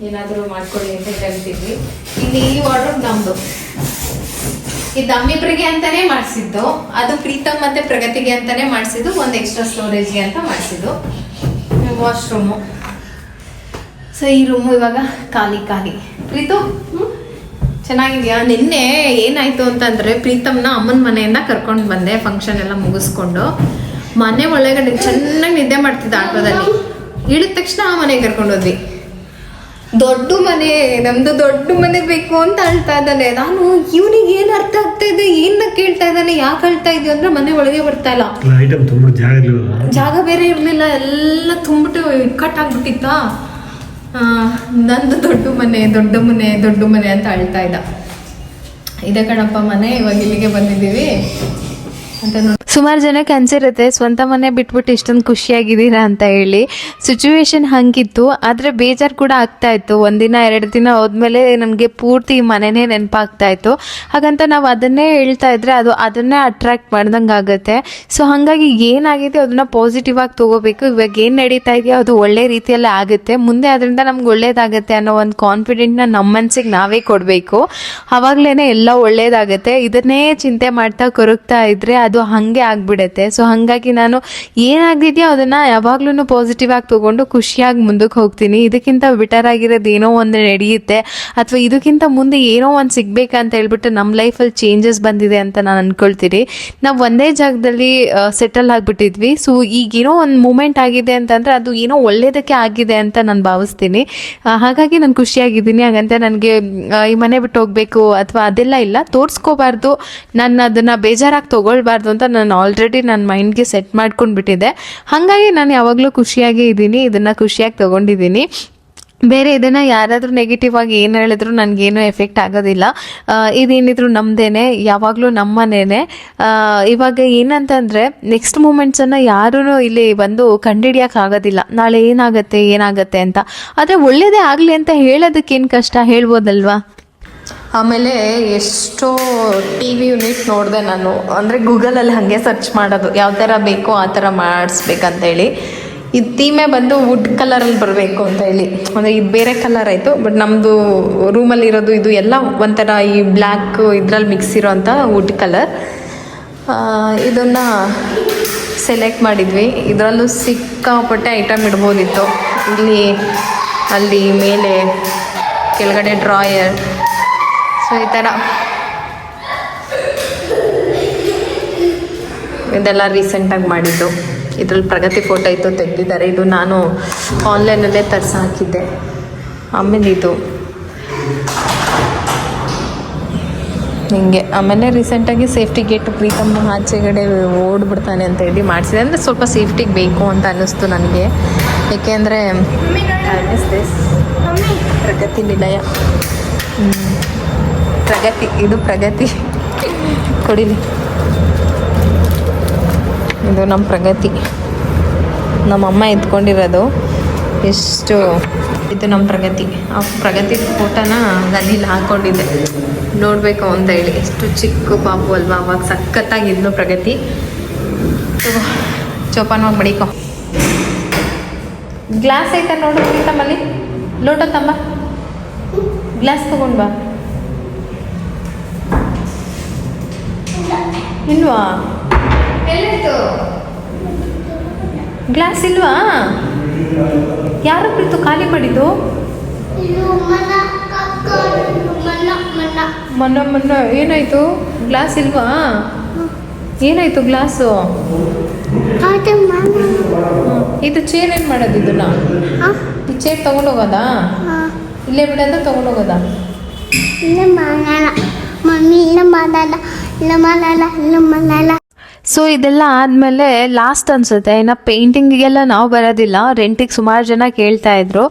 Speaker 2: ಏನಾದರೂ ಮಾಡ್ಕೊಳ್ಳಿ ಅಂತ ಹೇಳ್ತಿದ್ವಿ. ಇಲ್ಲಿ ಈ ವಾರ್ಡ್ರೋಬ್ ನಮ್ಮದು ಇದು ನಮ್ಮಿಬ್ರಿಗೆ ಅಂತಾನೆ ಮಾಡಿಸಿದ್ದು, ಅದು ಪ್ರೀತಮ್ ಮತ್ತೆ ಪ್ರಗತಿಗೆ ಅಂತಾನೆ ಮಾಡಿಸಿದ್ದು, ಒಂದು ಎಕ್ಸ್ಟ್ರಾ ಸ್ಟೋರೇಜ್ಗೆ ಅಂತ ಮಾಡಿಸಿದ್ದು. ವಾಶ್ರೂಮು ಸೊ ಈ ರೂಮು ಇವಾಗ ಖಾಲಿ ಖಾಲಿ. ಪ್ರೀತು ಚೆನ್ನಾಗಿದೆಯಾ? ನಿನ್ನೆ ಏನಾಯ್ತು ಅಂತಂದರೆ ಪ್ರೀತಮ್ನ ಅಮ್ಮನ ಮನೆಯಿಂದ ಕರ್ಕೊಂಡು ಬಂದೆ ಫಂಕ್ಷನ್ ಎಲ್ಲ ಮುಗಿಸ್ಕೊಂಡು. ಮನೆ ಒಳಗಡೆ ಚೆನ್ನಾಗಿ ನಿದ್ದೆ ಮಾಡ್ತಿದ್ದ ಆಟೋದಲ್ಲಿ. ಇಳಿದ ತಕ್ಷಣ ಆ ಮನೆಗೆ ಕರ್ಕೊಂಡು ಹೋದ್ವಿ. ದೊಡ್ಡ ಮನೆ ನಮ್ದು ದೊಡ್ಡ ಮನೆ ಬೇಕು ಅಂತ ಅಳ್ತಾ ಇದ್ದಾನೆ. ನಾನು ಇವನಿಗೆ ಏನ್ ಅರ್ಥ ಆಗ್ತಾ ಇದೆ ಏನ ಕೇಳ್ತಾ ಇದ್ದಾನೆ ಯಾಕೆ ಅಳ್ತಾ ಇದೀವಿ ಅಂದ್ರೆ ಮನೆ ಒಳಗೆ ಬರ್ತಾ ಇಲ್ಲ.
Speaker 4: ಐಟಮ್ ಜಾಗ
Speaker 2: ಜಾಗ ಬೇರೆ ಇರಲಿಲ್ಲ ಎಲ್ಲ ತುಂಬಿಟ್ಟು ಇಕ್ಕಟ್ಟಾಗ್ಬಿಟ್ಟಿತ್ತಾ ಆಗ್ಬಿಟ್ಟಿತ್ತ? ನಂದು ದೊಡ್ಡ ಮನೆ ದೊಡ್ಡ ಮನೆ ದೊಡ್ಡ ಮನೆ ಅಂತ ಅಳ್ತಾ ಇದ್ದ. ಇದೆ ಕಣಪ್ಪ ಮನೆ ಇವಾಗ ಇಲ್ಲಿಗೆ ಬಂದಿದ್ದೀವಿ. ಅಂತ
Speaker 5: ಸುಮಾರು ಜನಕ್ಕೆ ಅನ್ಸಿರುತ್ತೆ, ಸ್ವಂತ ಮನೆ ಬಿಟ್ಬಿಟ್ಟು ಇಷ್ಟೊಂದು ಖುಷಿಯಾಗಿದ್ದೀರಾ ಅಂತ ಹೇಳಿ. ಸಿಚುವೇಶನ್ ಹಂಗಿತ್ತು, ಆದರೆ ಬೇಜಾರು ಕೂಡ ಆಗ್ತಾ ಇತ್ತು. ಒಂದಿನ ಎರಡು ದಿನ ಹೋದ್ಮೇಲೆ ನಮಗೆ ಪೂರ್ತಿ ಮನೆನೇ ನೆನಪಾಗ್ತಾ ಇತ್ತು. ಹಾಗಂತ ನಾವು ಅದನ್ನೇ ಹೇಳ್ತಾ ಇದ್ರೆ ಅದು ಅದನ್ನೇ ಅಟ್ರಾಕ್ಟ್ ಮಾಡ್ದಂಗೆ ಆಗುತ್ತೆ. ಸೊ ಹಾಗಾಗಿ ಏನಾಗಿದೆ ಅದನ್ನ ಪಾಸಿಟಿವ್ ಆಗಿ ತಗೋಬೇಕು. ಇವಾಗ ಏನು ನಡೀತಾ ಇದೆಯೋ ಅದು ಒಳ್ಳೆ ರೀತಿಯಲ್ಲಿ ಆಗುತ್ತೆ. ಮುಂದೆ ಅದರಿಂದ ನಮ್ಗೆ ಒಳ್ಳೇದಾಗುತ್ತೆ ಅನ್ನೋ ಒಂದು ಕಾನ್ಫಿಡೆಂಟ್ನ ನಮ್ಮ ಮನ್ಸಿಗೆ ನಾವೇ ಕೊಡಬೇಕು. ಆವಾಗಲೇ ಎಲ್ಲ ಒಳ್ಳೇದಾಗುತ್ತೆ. ಇದನ್ನೇ ಚಿಂತೆ ಮಾಡ್ತಾ ಕೊರಗ್ತಾ ಇದ್ರೆ ಅದು ಹಾಗೆ ಆಗ್ಬಿಡುತ್ತೆ. ಸೊ ಹಾಗಾಗಿ ನಾನು ಏನಾಗಿದೆಯೋ ಅದನ್ನ ಯಾವಾಗ್ಲೂ ಪಾಸಿಟಿವ್ ಆಗಿ ತಗೊಂಡು ಖುಷಿಯಾಗಿ ಮುಂದಕ್ಕೆ ಹೋಗ್ತೀನಿ. ಇದಕ್ಕಿಂತ ಬೆಟರ್ ಆಗಿರೋದು ಏನೋ ಒಂದು ನಡೆಯುತ್ತೆ. ಅಥವಾ ಇದಕ್ಕಿಂತ ಮುಂದೆ ಏನೋ ಒಂದು ಸಿಗ್ಬೇಕಂತ ಹೇಳ್ಬಿಟ್ಟು ನಮ್ಮ ಲೈಫಲ್ಲಿ ಚೇಂಜಸ್ ಬಂದಿದೆ ಅಂತ ನಾನು ಅನ್ಕೊಳ್ತೀನಿ. ನಾವು ಒಂದೇ ಜಾಗದಲ್ಲಿ ಸೆಟಲ್ ಆಗಿಬಿಟ್ಟಿದ್ವಿ. ಸೊ ಈಗೇನೋ ಒಂದು ಮೂಮೆಂಟ್ ಆಗಿದೆ ಅಂತಂದ್ರೆ ಅದು ಏನೋ ಒಳ್ಳೇದಕ್ಕೆ ಆಗಿದೆ ಅಂತ ನಾನು ಭಾವಿಸ್ತೀನಿ. ಹಾಗಾಗಿ ನಾನು ಖುಷಿಯಾಗಿದ್ದೀನಿ. ಹಾಗಂತ ನನಗೆ ಈ ಮನೆ ಬಿಟ್ಟು ಹೋಗ್ಬೇಕು ಅಥವಾ ಅದೆಲ್ಲ ಇಲ್ಲ. ತೋರಿಸ್ಕೋಬಾರ್ದು. ನಾನು ಅದನ್ನು ಬೇಜಾರಾಗಿ ತೊಗೊಳ್ಬಾರ್ದು ಅಂತ ನಾನು ಆಲ್ರೆಡಿ ನನ್ನ ಮೈಂಡ್ಗೆ ಸೆಟ್ ಮಾಡ್ಕೊಂಡು ಬಿಟ್ಟಿದ್ದೆ. ಹಾಗಾಗಿ ನಾನು ಯಾವಾಗಲೂ ಖುಷಿಯಾಗೇ ಇದ್ದೀನಿ, ಇದನ್ನು ಖುಷಿಯಾಗಿ ತೊಗೊಂಡಿದ್ದೀನಿ. ಬೇರೆ ಇದನ್ನು ಯಾರಾದರೂ ನೆಗೆಟಿವ್ ಆಗಿ ಏನು ಹೇಳಿದ್ರು ನನಗೇನು ಎಫೆಕ್ಟ್ ಆಗೋದಿಲ್ಲ. ಇದೇನಿದ್ರು ನಮ್ಮದೇನೆ ಯಾವಾಗಲೂ ನಮ್ಮನೇನೆ. ಇವಾಗ ಏನಂತಂದರೆ ನೆಕ್ಸ್ಟ್ ಮೂಮೆಂಟ್ಸನ್ನು ಯಾರೂ ಇಲ್ಲಿ ಬಂದು ಕಂಡುಹಿಡಿಯೋಕ್ಕಾಗೋದಿಲ್ಲ ನಾಳೆ ಏನಾಗುತ್ತೆ ಏನಾಗುತ್ತೆ ಅಂತ. ಆದರೆ ಒಳ್ಳೆಯದೇ ಆಗಲಿ ಅಂತ ಹೇಳೋದಕ್ಕೇನು ಕಷ್ಟ? ಹೇಳ್ಬೋದಲ್ವಾ?
Speaker 2: ಆಮೇಲೆ ಎಷ್ಟೋ ಟಿ ವಿ ಯೂನಿಟ್ ನೋಡಿದೆ ನಾನು. ಅಂದರೆ ಗೂಗಲಲ್ಲಿ ಹಾಗೆ ಸರ್ಚ್ ಮಾಡೋದು, ಯಾವ ಥರ ಬೇಕೋ ಆ ಥರ ಮಾಡಿಸ್ಬೇಕಂತೇಳಿ. ಇದು ಥೀಮೇ ಬಂದು ವುಡ್ ಕಲರಲ್ಲಿ ಬರಬೇಕು ಅಂತ ಹೇಳಿ. ಅಂದರೆ ಇದು ಬೇರೆ ಕಲರ್ ಆಯಿತು ಬಟ್ ನಮ್ಮದು ರೂಮಲ್ಲಿರೋದು ಇದು ಎಲ್ಲ ಒಂಥರ ಈ ಬ್ಲ್ಯಾಕ್ ಇದರಲ್ಲಿ ಮಿಕ್ಸ್ ಇರೋಂಥ ವುಡ್ ಕಲರ್ ಇದನ್ನು ಸೆಲೆಕ್ಟ್ ಮಾಡಿದ್ವಿ. ಇದರಲ್ಲೂ ಸಿಕ್ಕಾಪಟ್ಟೆ ಐಟಮ್ ಇಡ್ಬೋದಿತ್ತು. ಇಲ್ಲಿ, ಅಲ್ಲಿ ಮೇಲೆ ಕೆಳಗಡೆ ಡ್ರಾಯರ್ ಸೊ ಈ ಥರ ಇದೆಲ್ಲ ರೀಸೆಂಟಾಗಿ ಮಾಡಿದ್ದು. ಇದ್ರಲ್ಲಿ ಪ್ರಗತಿ ಫೋಟೋ ಇತ್ತು ತೆಗೆದಿದ್ದಾರೆ. ಇದು ನಾನು ಆನ್ಲೈನಲ್ಲೇ ತರಿಸಿ ಹಾಕಿದ್ದೆ. ಆಮೇಲೆ ಇದು. ಹಿಂಗೆ ಆಮೇಲೆ ರೀಸೆಂಟಾಗಿ ಸೇಫ್ಟಿ ಗೇಟ್ ಪ್ರೀತಮ್ಮ ಆಚೆಗಡೆ ಓಡ್ಬಿಡ್ತಾನೆ ಅಂತ ಹೇಳಿ ಮಾಡಿಸಿದೆ. ಅಂದರೆ ಸ್ವಲ್ಪ ಸೇಫ್ಟಿಗೆ ಬೇಕು ಅಂತ ಅನ್ನಿಸ್ತು ನನಗೆ. ಏಕೆಂದರೆ ಪ್ರಗತಿ ನಿಲಯ. ಹ್ಮ್. ಪ್ರಗತಿ, ಇದು ಪ್ರಗತಿ. ಕೊಡಿಲಿ. ಇದು ನಮ್ಮ ಪ್ರಗತಿ. ನಮ್ಮಮ್ಮ ಎತ್ಕೊಂಡಿರೋದು. ಎಷ್ಟು, ಇದು ನಮ್ಮ ಪ್ರಗತಿ. ಆ ಪ್ರಗತಿ ಫೋಟೋನ ಗಲ್ಲಿಲ್ಲಿ ಹಾಕ್ಕೊಂಡಿದ್ದೆ ನೋಡಬೇಕು ಅಂತ ಹೇಳಿ ಎಷ್ಟು ಚಿಕ್ಕ ಪಾಪು ಅಲ್ವಾ? ಅವಾಗ ಸಖತ್ತಾಗಿದ್ಲು ಪ್ರಗತಿ. ಚೋಪಾನವಾಗಿ ಮಡಿಕೋ. ಗ್ಲಾಸ್ ಐತೆ ನೋಡಿ ತಮ್ಮಲ್ಲಿ ಲೋಟ ತಮ್ಮ. ಗ್ಲಾಸ್ ತಗೊಂಡು ಬಾ. ಇಲ್ವಾ? ಗ್ಲಾಸ್ ಇಲ್ವಾ? ಯಾರು ಪ್ರೀತು ಖಾಲಿ ಮಾಡಿದ್ದು?
Speaker 6: ಮನ ಮೊನ್ನೆ ಮೊನ್ನೆ ಏನಾಯ್ತು? ಗ್ಲಾಸ್ ಇಲ್ವಾ? ಏನಾಯ್ತು ಗ್ಲಾಸು?
Speaker 3: ಮನ.
Speaker 6: ಇದು ಚೇರ್ ಏನು ಮಾಡೋದು ಇದನ್ನ? ಈ ಚೇರ್ ತಗೊಂಡೋಗೋದಾ? ಇಲ್ಲೇ ಬಿಡೋದ ಮಮ್ಮಿ
Speaker 3: ಇಲ್ಲ ಮಾಡಲ್ಲ ಮಮ್ಮಿ ಇಲ್ಲ ಮಾಡಲ್ಲ ಇಲ್ಲ ಮಾಡಲ್ಲ ಇಲ್ಲ ಮಾಡಲ್ಲ
Speaker 2: ಸೊ ಇದೆಲ್ಲ ಆದಮೇಲೆ ಲಾಸ್ಟ್ ಅನ್ಸುತ್ತೆ. ಇನ್ನು ಪೇಂಟಿಂಗಿಗೆಲ್ಲ ನಾವು ಬರೋದಿಲ್ಲ. ರೆಂಟಿಗೆ ಸುಮಾರು ಜನ ಕೇಳ್ತಾ ಇದ್ರು.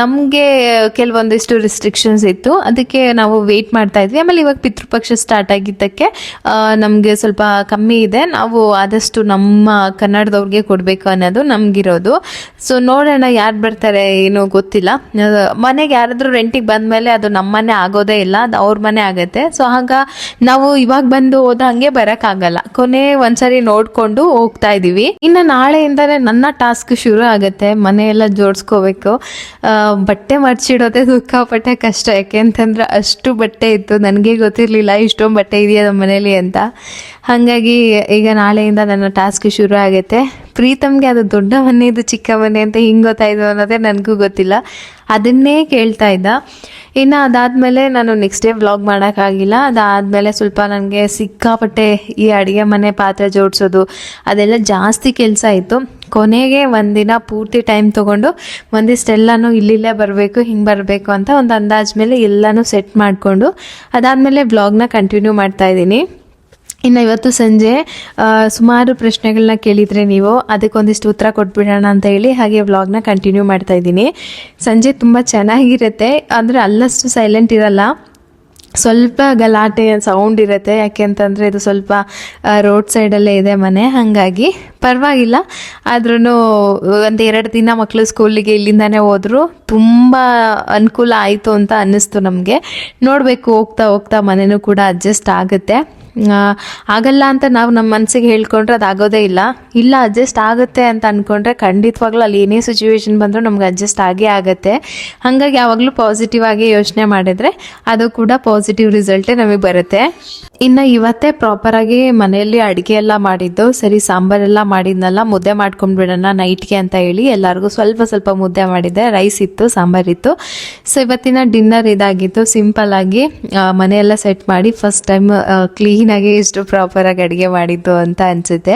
Speaker 2: ನಮಗೆ ಕೆಲವೊಂದಿಷ್ಟು ರಿಸ್ಟ್ರಿಕ್ಷನ್ಸ್ ಇತ್ತು. ಅದಕ್ಕೆ ನಾವು ವೆಯ್ಟ್ ಮಾಡ್ತಾ ಇದ್ವಿ. ಆಮೇಲೆ ಇವಾಗ ಪಿತೃಪಕ್ಷ ಸ್ಟಾರ್ಟ್ ಆಗಿದ್ದಕ್ಕೆ ನಮಗೆ ಸ್ವಲ್ಪ ಕಮ್ಮಿ ಇದೆ. ನಾವು ಆದಷ್ಟು ನಮ್ಮ ಕನ್ನಡದವ್ರಿಗೆ ಕೊಡಬೇಕು ಅನ್ನೋದು ನಮಗಿರೋದು. ಸೊ ನೋಡೋಣ ಯಾರು ಬರ್ತಾರೆ ಏನೋ ಗೊತ್ತಿಲ್ಲ. ಮನೆಗೆ ಯಾರಾದರೂ ರೆಂಟಿಗೆ ಬಂದಮೇಲೆ ಅದು ನಮ್ಮ ಮನೆ ಆಗೋದೇ ಇಲ್ಲ. ಅದು ಅವ್ರ ಮನೆ ಆಗುತ್ತೆ. ಸೊ ಆಗ ನಾವು ಇವಾಗ ಬಂದು ಹೋದ ಹಾಗೆ ಬರೋಕ್ಕಾಗಲ್ಲ. ಕೊನೆ ಒಂದ್ಸರಿ ನೋಡ್ಕೊಂಡು ಹೋಗ್ತಾ ಇದೀವಿ. ಇನ್ನು ನಾಳೆಯಿಂದಾನೆ ನನ್ನ ಟಾಸ್ಕ್ ಶುರು ಆಗುತ್ತೆ. ಮನೆಯೆಲ್ಲ ಜೋಡಿಸ್ಕೋಬೇಕು. ಬಟ್ಟೆ ಮಡ್ಚಿಡೋದೇ ಸಿಕ್ಕಾಪಟ್ಟೆ ಕಷ್ಟ. ಯಾಕೆ ಅಂತಂದ್ರೆ ಅಷ್ಟು ಬಟ್ಟೆ ಇತ್ತು. ನನಗೆ ಗೊತ್ತಿರಲಿಲ್ಲ ಇಷ್ಟೊಂದು ಬಟ್ಟೆ ಇದೆಯಾ ನಮ್ಮ ಮನೇಲಿ ಅಂತ. ಹಾಗಾಗಿ ಈಗ ನಾಳೆಯಿಂದ ನನ್ನ ಟಾಸ್ಕ್ ಶುರು ಆಗುತ್ತೆ. ಪ್ರೀತಮ್ಗೆ ಅದು ದೊಡ್ಡ ಮನೆ ಇದು ಚಿಕ್ಕ ಮನೆ ಅಂತ ಹಿಂಗೆ ಗೊತ್ತಾಯ್ತು ಅನ್ನೋದೇ ನನಗೂ ಗೊತ್ತಿಲ್ಲ. ಅದನ್ನೇ ಕೇಳ್ತಾ ಇದ್ದ. ಇನ್ನು ಅದಾದಮೇಲೆ ನಾನು ನೆಕ್ಸ್ಟ್ ಡೇ ವ್ಲಾಗ್ ಮಾಡೋಕ್ಕಾಗಿಲ್ಲ. ಅದಾದಮೇಲೆ ಸ್ವಲ್ಪ ನನಗೆ ಸಿಕ್ಕಾಪಟ್ಟೆ ಈ ಅಡುಗೆ ಮನೆ ಪಾತ್ರೆ ಜೋಡಿಸೋದು, ಅದೆಲ್ಲ ಜಾಸ್ತಿ ಕೆಲಸ ಇತ್ತು. ಕೊನೆಗೆ ಒಂದಿನ ಪೂರ್ತಿ ಟೈಮ್ ತೊಗೊಂಡು ಒಂದಿಷ್ಟೆಲ್ಲನೂ ಇಲ್ಲಿಲ್ಲೇ ಬರಬೇಕು, ಹಿಂಗೆ ಬರಬೇಕು ಅಂತ ಒಂದು ಅಂದಾಜ್ ಮೇಲೆ ಎಲ್ಲನೂ ಸೆಟ್ ಮಾಡಿಕೊಂಡು ಅದಾದಮೇಲೆ ವ್ಲಾಗ್ನ ಕಂಟಿನ್ಯೂ ಮಾಡ್ತಾ ಇದ್ದೀನಿ. ಇನ್ನು ಇವತ್ತು ಸಂಜೆ ಸುಮಾರು ಪ್ರಶ್ನೆಗಳನ್ನ ಕೇಳಿದರೆ ನೀವು ಅದಕ್ಕೊಂದಿಷ್ಟು ಉತ್ತರ ಕೊಟ್ಬಿಡೋಣ ಅಂತ ಹೇಳಿ ಹಾಗೆ ವ್ಲಾಗ್ನ ಕಂಟಿನ್ಯೂ ಮಾಡ್ತಾ ಇದ್ದೀನಿ. ಸಂಜೆ ತುಂಬ ಚೆನ್ನಾಗಿರುತ್ತೆ. ಅಂದರೆ ಅಲ್ಲಷ್ಟು ಸೈಲೆಂಟ್ ಇರಲ್ಲ. ಸ್ವಲ್ಪ ಗಲಾಟೆ ಸೌಂಡ್ ಇರುತ್ತೆ. ಯಾಕೆ ಅಂತಂದರೆ ಇದು ಸ್ವಲ್ಪ ರೋಡ್ ಸೈಡಲ್ಲೇ ಇದೆ ಮನೆ. ಹಾಗಾಗಿ ಪರವಾಗಿಲ್ಲ. ಆದ್ರೂ ಒಂದು ಎರಡು ದಿನ ಮಕ್ಕಳು ಸ್ಕೂಲಿಗೆ ಇಲ್ಲಿಂದಾನೇ ಹೋದ್ರು. ತುಂಬ ಅನುಕೂಲ ಆಯಿತು ಅಂತ ಅನ್ನಿಸ್ತು ನಮಗೆ. ನೋಡಬೇಕು ಹೋಗ್ತಾ ಹೋಗ್ತಾ ಮನೆಯೂ ಕೂಡ ಅಡ್ಜಸ್ಟ್ ಆಗುತ್ತೆ. ಆಗಲ್ಲ ಅಂತ ನಾವು ನಮ್ಮ ಮನಸ್ಸಿಗೆ ಹೇಳ್ಕೊಂಡ್ರೆ ಅದು ಆಗೋದೇ ಇಲ್ಲ. ಇಲ್ಲ ಅಡ್ಜಸ್ಟ್ ಆಗುತ್ತೆ ಅಂತ ಅಂದ್ಕೊಂಡ್ರೆ ಖಂಡಿತವಾಗ್ಲೂ ಅಲ್ಲಿ ಏನೇ ಸಿಚುವೇಶನ್ ಬಂದರೂ ನಮ್ಗೆ ಅಡ್ಜಸ್ಟ್ ಆಗೇ ಆಗುತ್ತೆ. ಹಾಗಾಗಿ ಯಾವಾಗಲೂ ಪಾಸಿಟಿವ್ ಆಗಿ ಯೋಚನೆ ಮಾಡಿದರೆ ಅದು ಕೂಡ ಪಾಸಿಟಿವ್ ರಿಸಲ್ಟೇ ನಮಗೆ ಬರುತ್ತೆ. ಇನ್ನು ಇವತ್ತೇ ಪ್ರಾಪರಾಗಿ ಮನೆಯಲ್ಲಿ ಅಡುಗೆ ಎಲ್ಲ ಮಾಡಿದ್ದು. ಸರಿ ಸಾಂಬಾರೆಲ್ಲ ಮಾಡಿದ್ನಲ್ಲ, ಮುದ್ದೆ ಮಾಡ್ಕೊಂಡ್ಬಿಡೋಣ ನೈಟ್ಗೆ ಅಂತ ಹೇಳಿ ಎಲ್ಲರಿಗೂ ಸ್ವಲ್ಪ ಸ್ವಲ್ಪ ಮುದ್ದೆ ಮಾಡಿದ್ದೆ. ರೈಸ್ ಇತ್ತು ಸಾಂಬಾರಿತ್ತು ಸೊ ಇವತ್ತಿನ ಡಿನ್ನರ್ ಇದಾಗಿತ್ತು. ಸಿಂಪಲ್ ಆಗಿ ಮನೆಯೆಲ್ಲ ಸೆಟ್ ಮಾಡಿ ಫಸ್ಟ್ ಟೈಮ್ ಕ್ಲೀನಾಗಿ ಇಷ್ಟು ಪ್ರಾಪರಾಗಿ ಅಡುಗೆ ಮಾಡಿದ್ದು ಅಂತ ಅನಿಸುತ್ತೆ.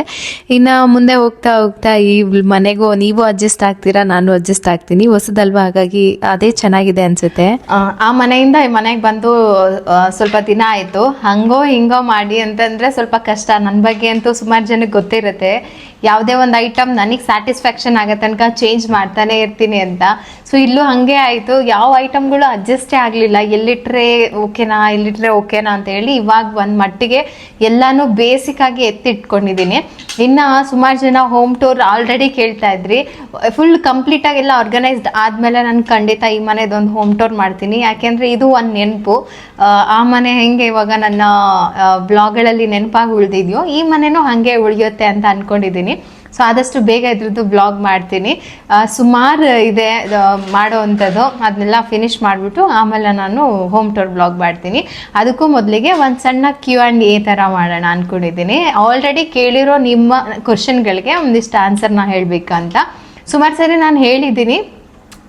Speaker 2: ಇನ್ನು ಮುಂದೆ ಹೋಗ್ತಾ ಹೋಗ್ತಾ ಈ ಮನೆಗೂ ನೀವು ಅಡ್ಜಸ್ಟ್ ಆಗ್ತೀರಾ ನಾನು ಅಡ್ಜಸ್ಟ್ ಆಗ್ತೀನಿ. ಹೊಸದಲ್ವಾ? ಹಾಗಾಗಿ ಅದೇ ಚೆನ್ನಾಗಿದೆ ಅನಿಸುತ್ತೆ.
Speaker 6: ಆ, ಆ ಮನೆಯಿಂದ ಈ ಮನೆಗೆ ಬಂದು ಸ್ವಲ್ಪ ದಿನ ಆಯಿತು. ಹಂಗೋ ಹಿಂಗೋ ಮಾಡಿ ಅಂತಂದರೆ ಸ್ವಲ್ಪ ಕಷ್ಟ. ನನ್ನ ಬಗ್ಗೆ ಅಂತೂ ಸುಮಾರು ಜನಕ್ಕೆ ಗೊತ್ತಿರುತ್ತೆ. ಯಾವುದೇ ಒಂದು ಐಟಮ್ ನನಗೆ ಸ್ಯಾಟಿಸ್ಫ್ಯಾಕ್ಷನ್ ಆಗೋ ತನಕ ಚೇಂಜ್ ಮಾಡ್ತಾನೆ ಇರ್ತೀನಿ ಅಂತ. ಸೊ ಇಲ್ಲೂ ಹಾಗೆ ಆಯಿತು. ಯಾವ ಐಟಮ್ಗಳು ಅಡ್ಜಸ್ಟೇ ಆಗಲಿಲ್ಲ. ಎಲ್ಲಿಟ್ರೆ ಓಕೆನಾ ಎಲ್ಲಿಟ್ರೆ ಓಕೆನಾ ಅಂತ ಹೇಳಿ ಇವಾಗ ಒಂದು ಮಟ್ಟಿಗೆ ಎಲ್ಲಾನು ಬೇಸಿಕ್ ಆಗಿ ಎತ್ತಿಟ್ಕೊಂಡಿದ್ದೀನಿ ಇನ್ನ ಸುಮಾರು ಜನ ಹೋಮ್ ಟೂರ್ ಆಲ್ರೆಡಿ ಕೇಳ್ತಾ ಇದ್ರಿ. ಫುಲ್ ಕಂಪ್ಲೀಟ್ ಆಗಿ ಎಲ್ಲ ಆರ್ಗನೈಸ್ಡ್ ಆದ್ಮೇಲೆ ನಾನು ಖಂಡಿತ ಈ ಮನೆದೊಂದು ಹೋಮ್ ಟೂರ್ ಮಾಡ್ತೀನಿ. ಯಾಕೆಂದ್ರೆ ಇದು ಒಂದು ನೆನಪು. ಆ ಮನೆ ಹೆಂಗೆ ಇವಾಗ ನನ್ನ ಬ್ಲಾಗ್ಗಳಲ್ಲಿ ನೆನಪಾಗಿ ಉಳಿದಿದೆಯೋ, ಈ ಮನೆನೂ ಹಾಗೆ ಉಳಿಯುತ್ತೆ ಅಂತ ಅಂದ್ಕೊಂಡಿದ್ದೀನಿ ಸೊ ಆದಷ್ಟು ಬೇಗ ಇದ್ರದ್ದು ಬ್ಲಾಗ್ ಮಾಡ್ತೀನಿ. ಸುಮಾರು ಇದೆ ಮಾಡೋ ಅಂಥದ್ದು ಅದನ್ನೆಲ್ಲ ಫಿನಿಶ್ ಮಾಡಿಬಿಟ್ಟು ಆಮೇಲೆ ನಾನು ಹೋಮ್ ಟೂರ್ ಬ್ಲಾಗ್ ಮಾಡ್ತೀನಿ. ಅದಕ್ಕೂ ಮೊದಲಿಗೆ ಒಂದು ಸಣ್ಣ ಕ್ಯೂ ಆ್ಯಂಡ್ ಎ ಥರ ಮಾಡೋಣ ಅಂದ್ಕೊಂಡಿದ್ದೀನಿ ಆಲ್ರೆಡಿ ಕೇಳಿರೋ ನಿಮ್ಮ ಕ್ವಶನ್ಗಳಿಗೆ ಒಂದಿಷ್ಟು ಆನ್ಸರ್ನ ಹೇಳಬೇಕಂತ. ಸುಮಾರು ಸರಿ ನಾನು ಹೇಳಿದ್ದೀನಿ.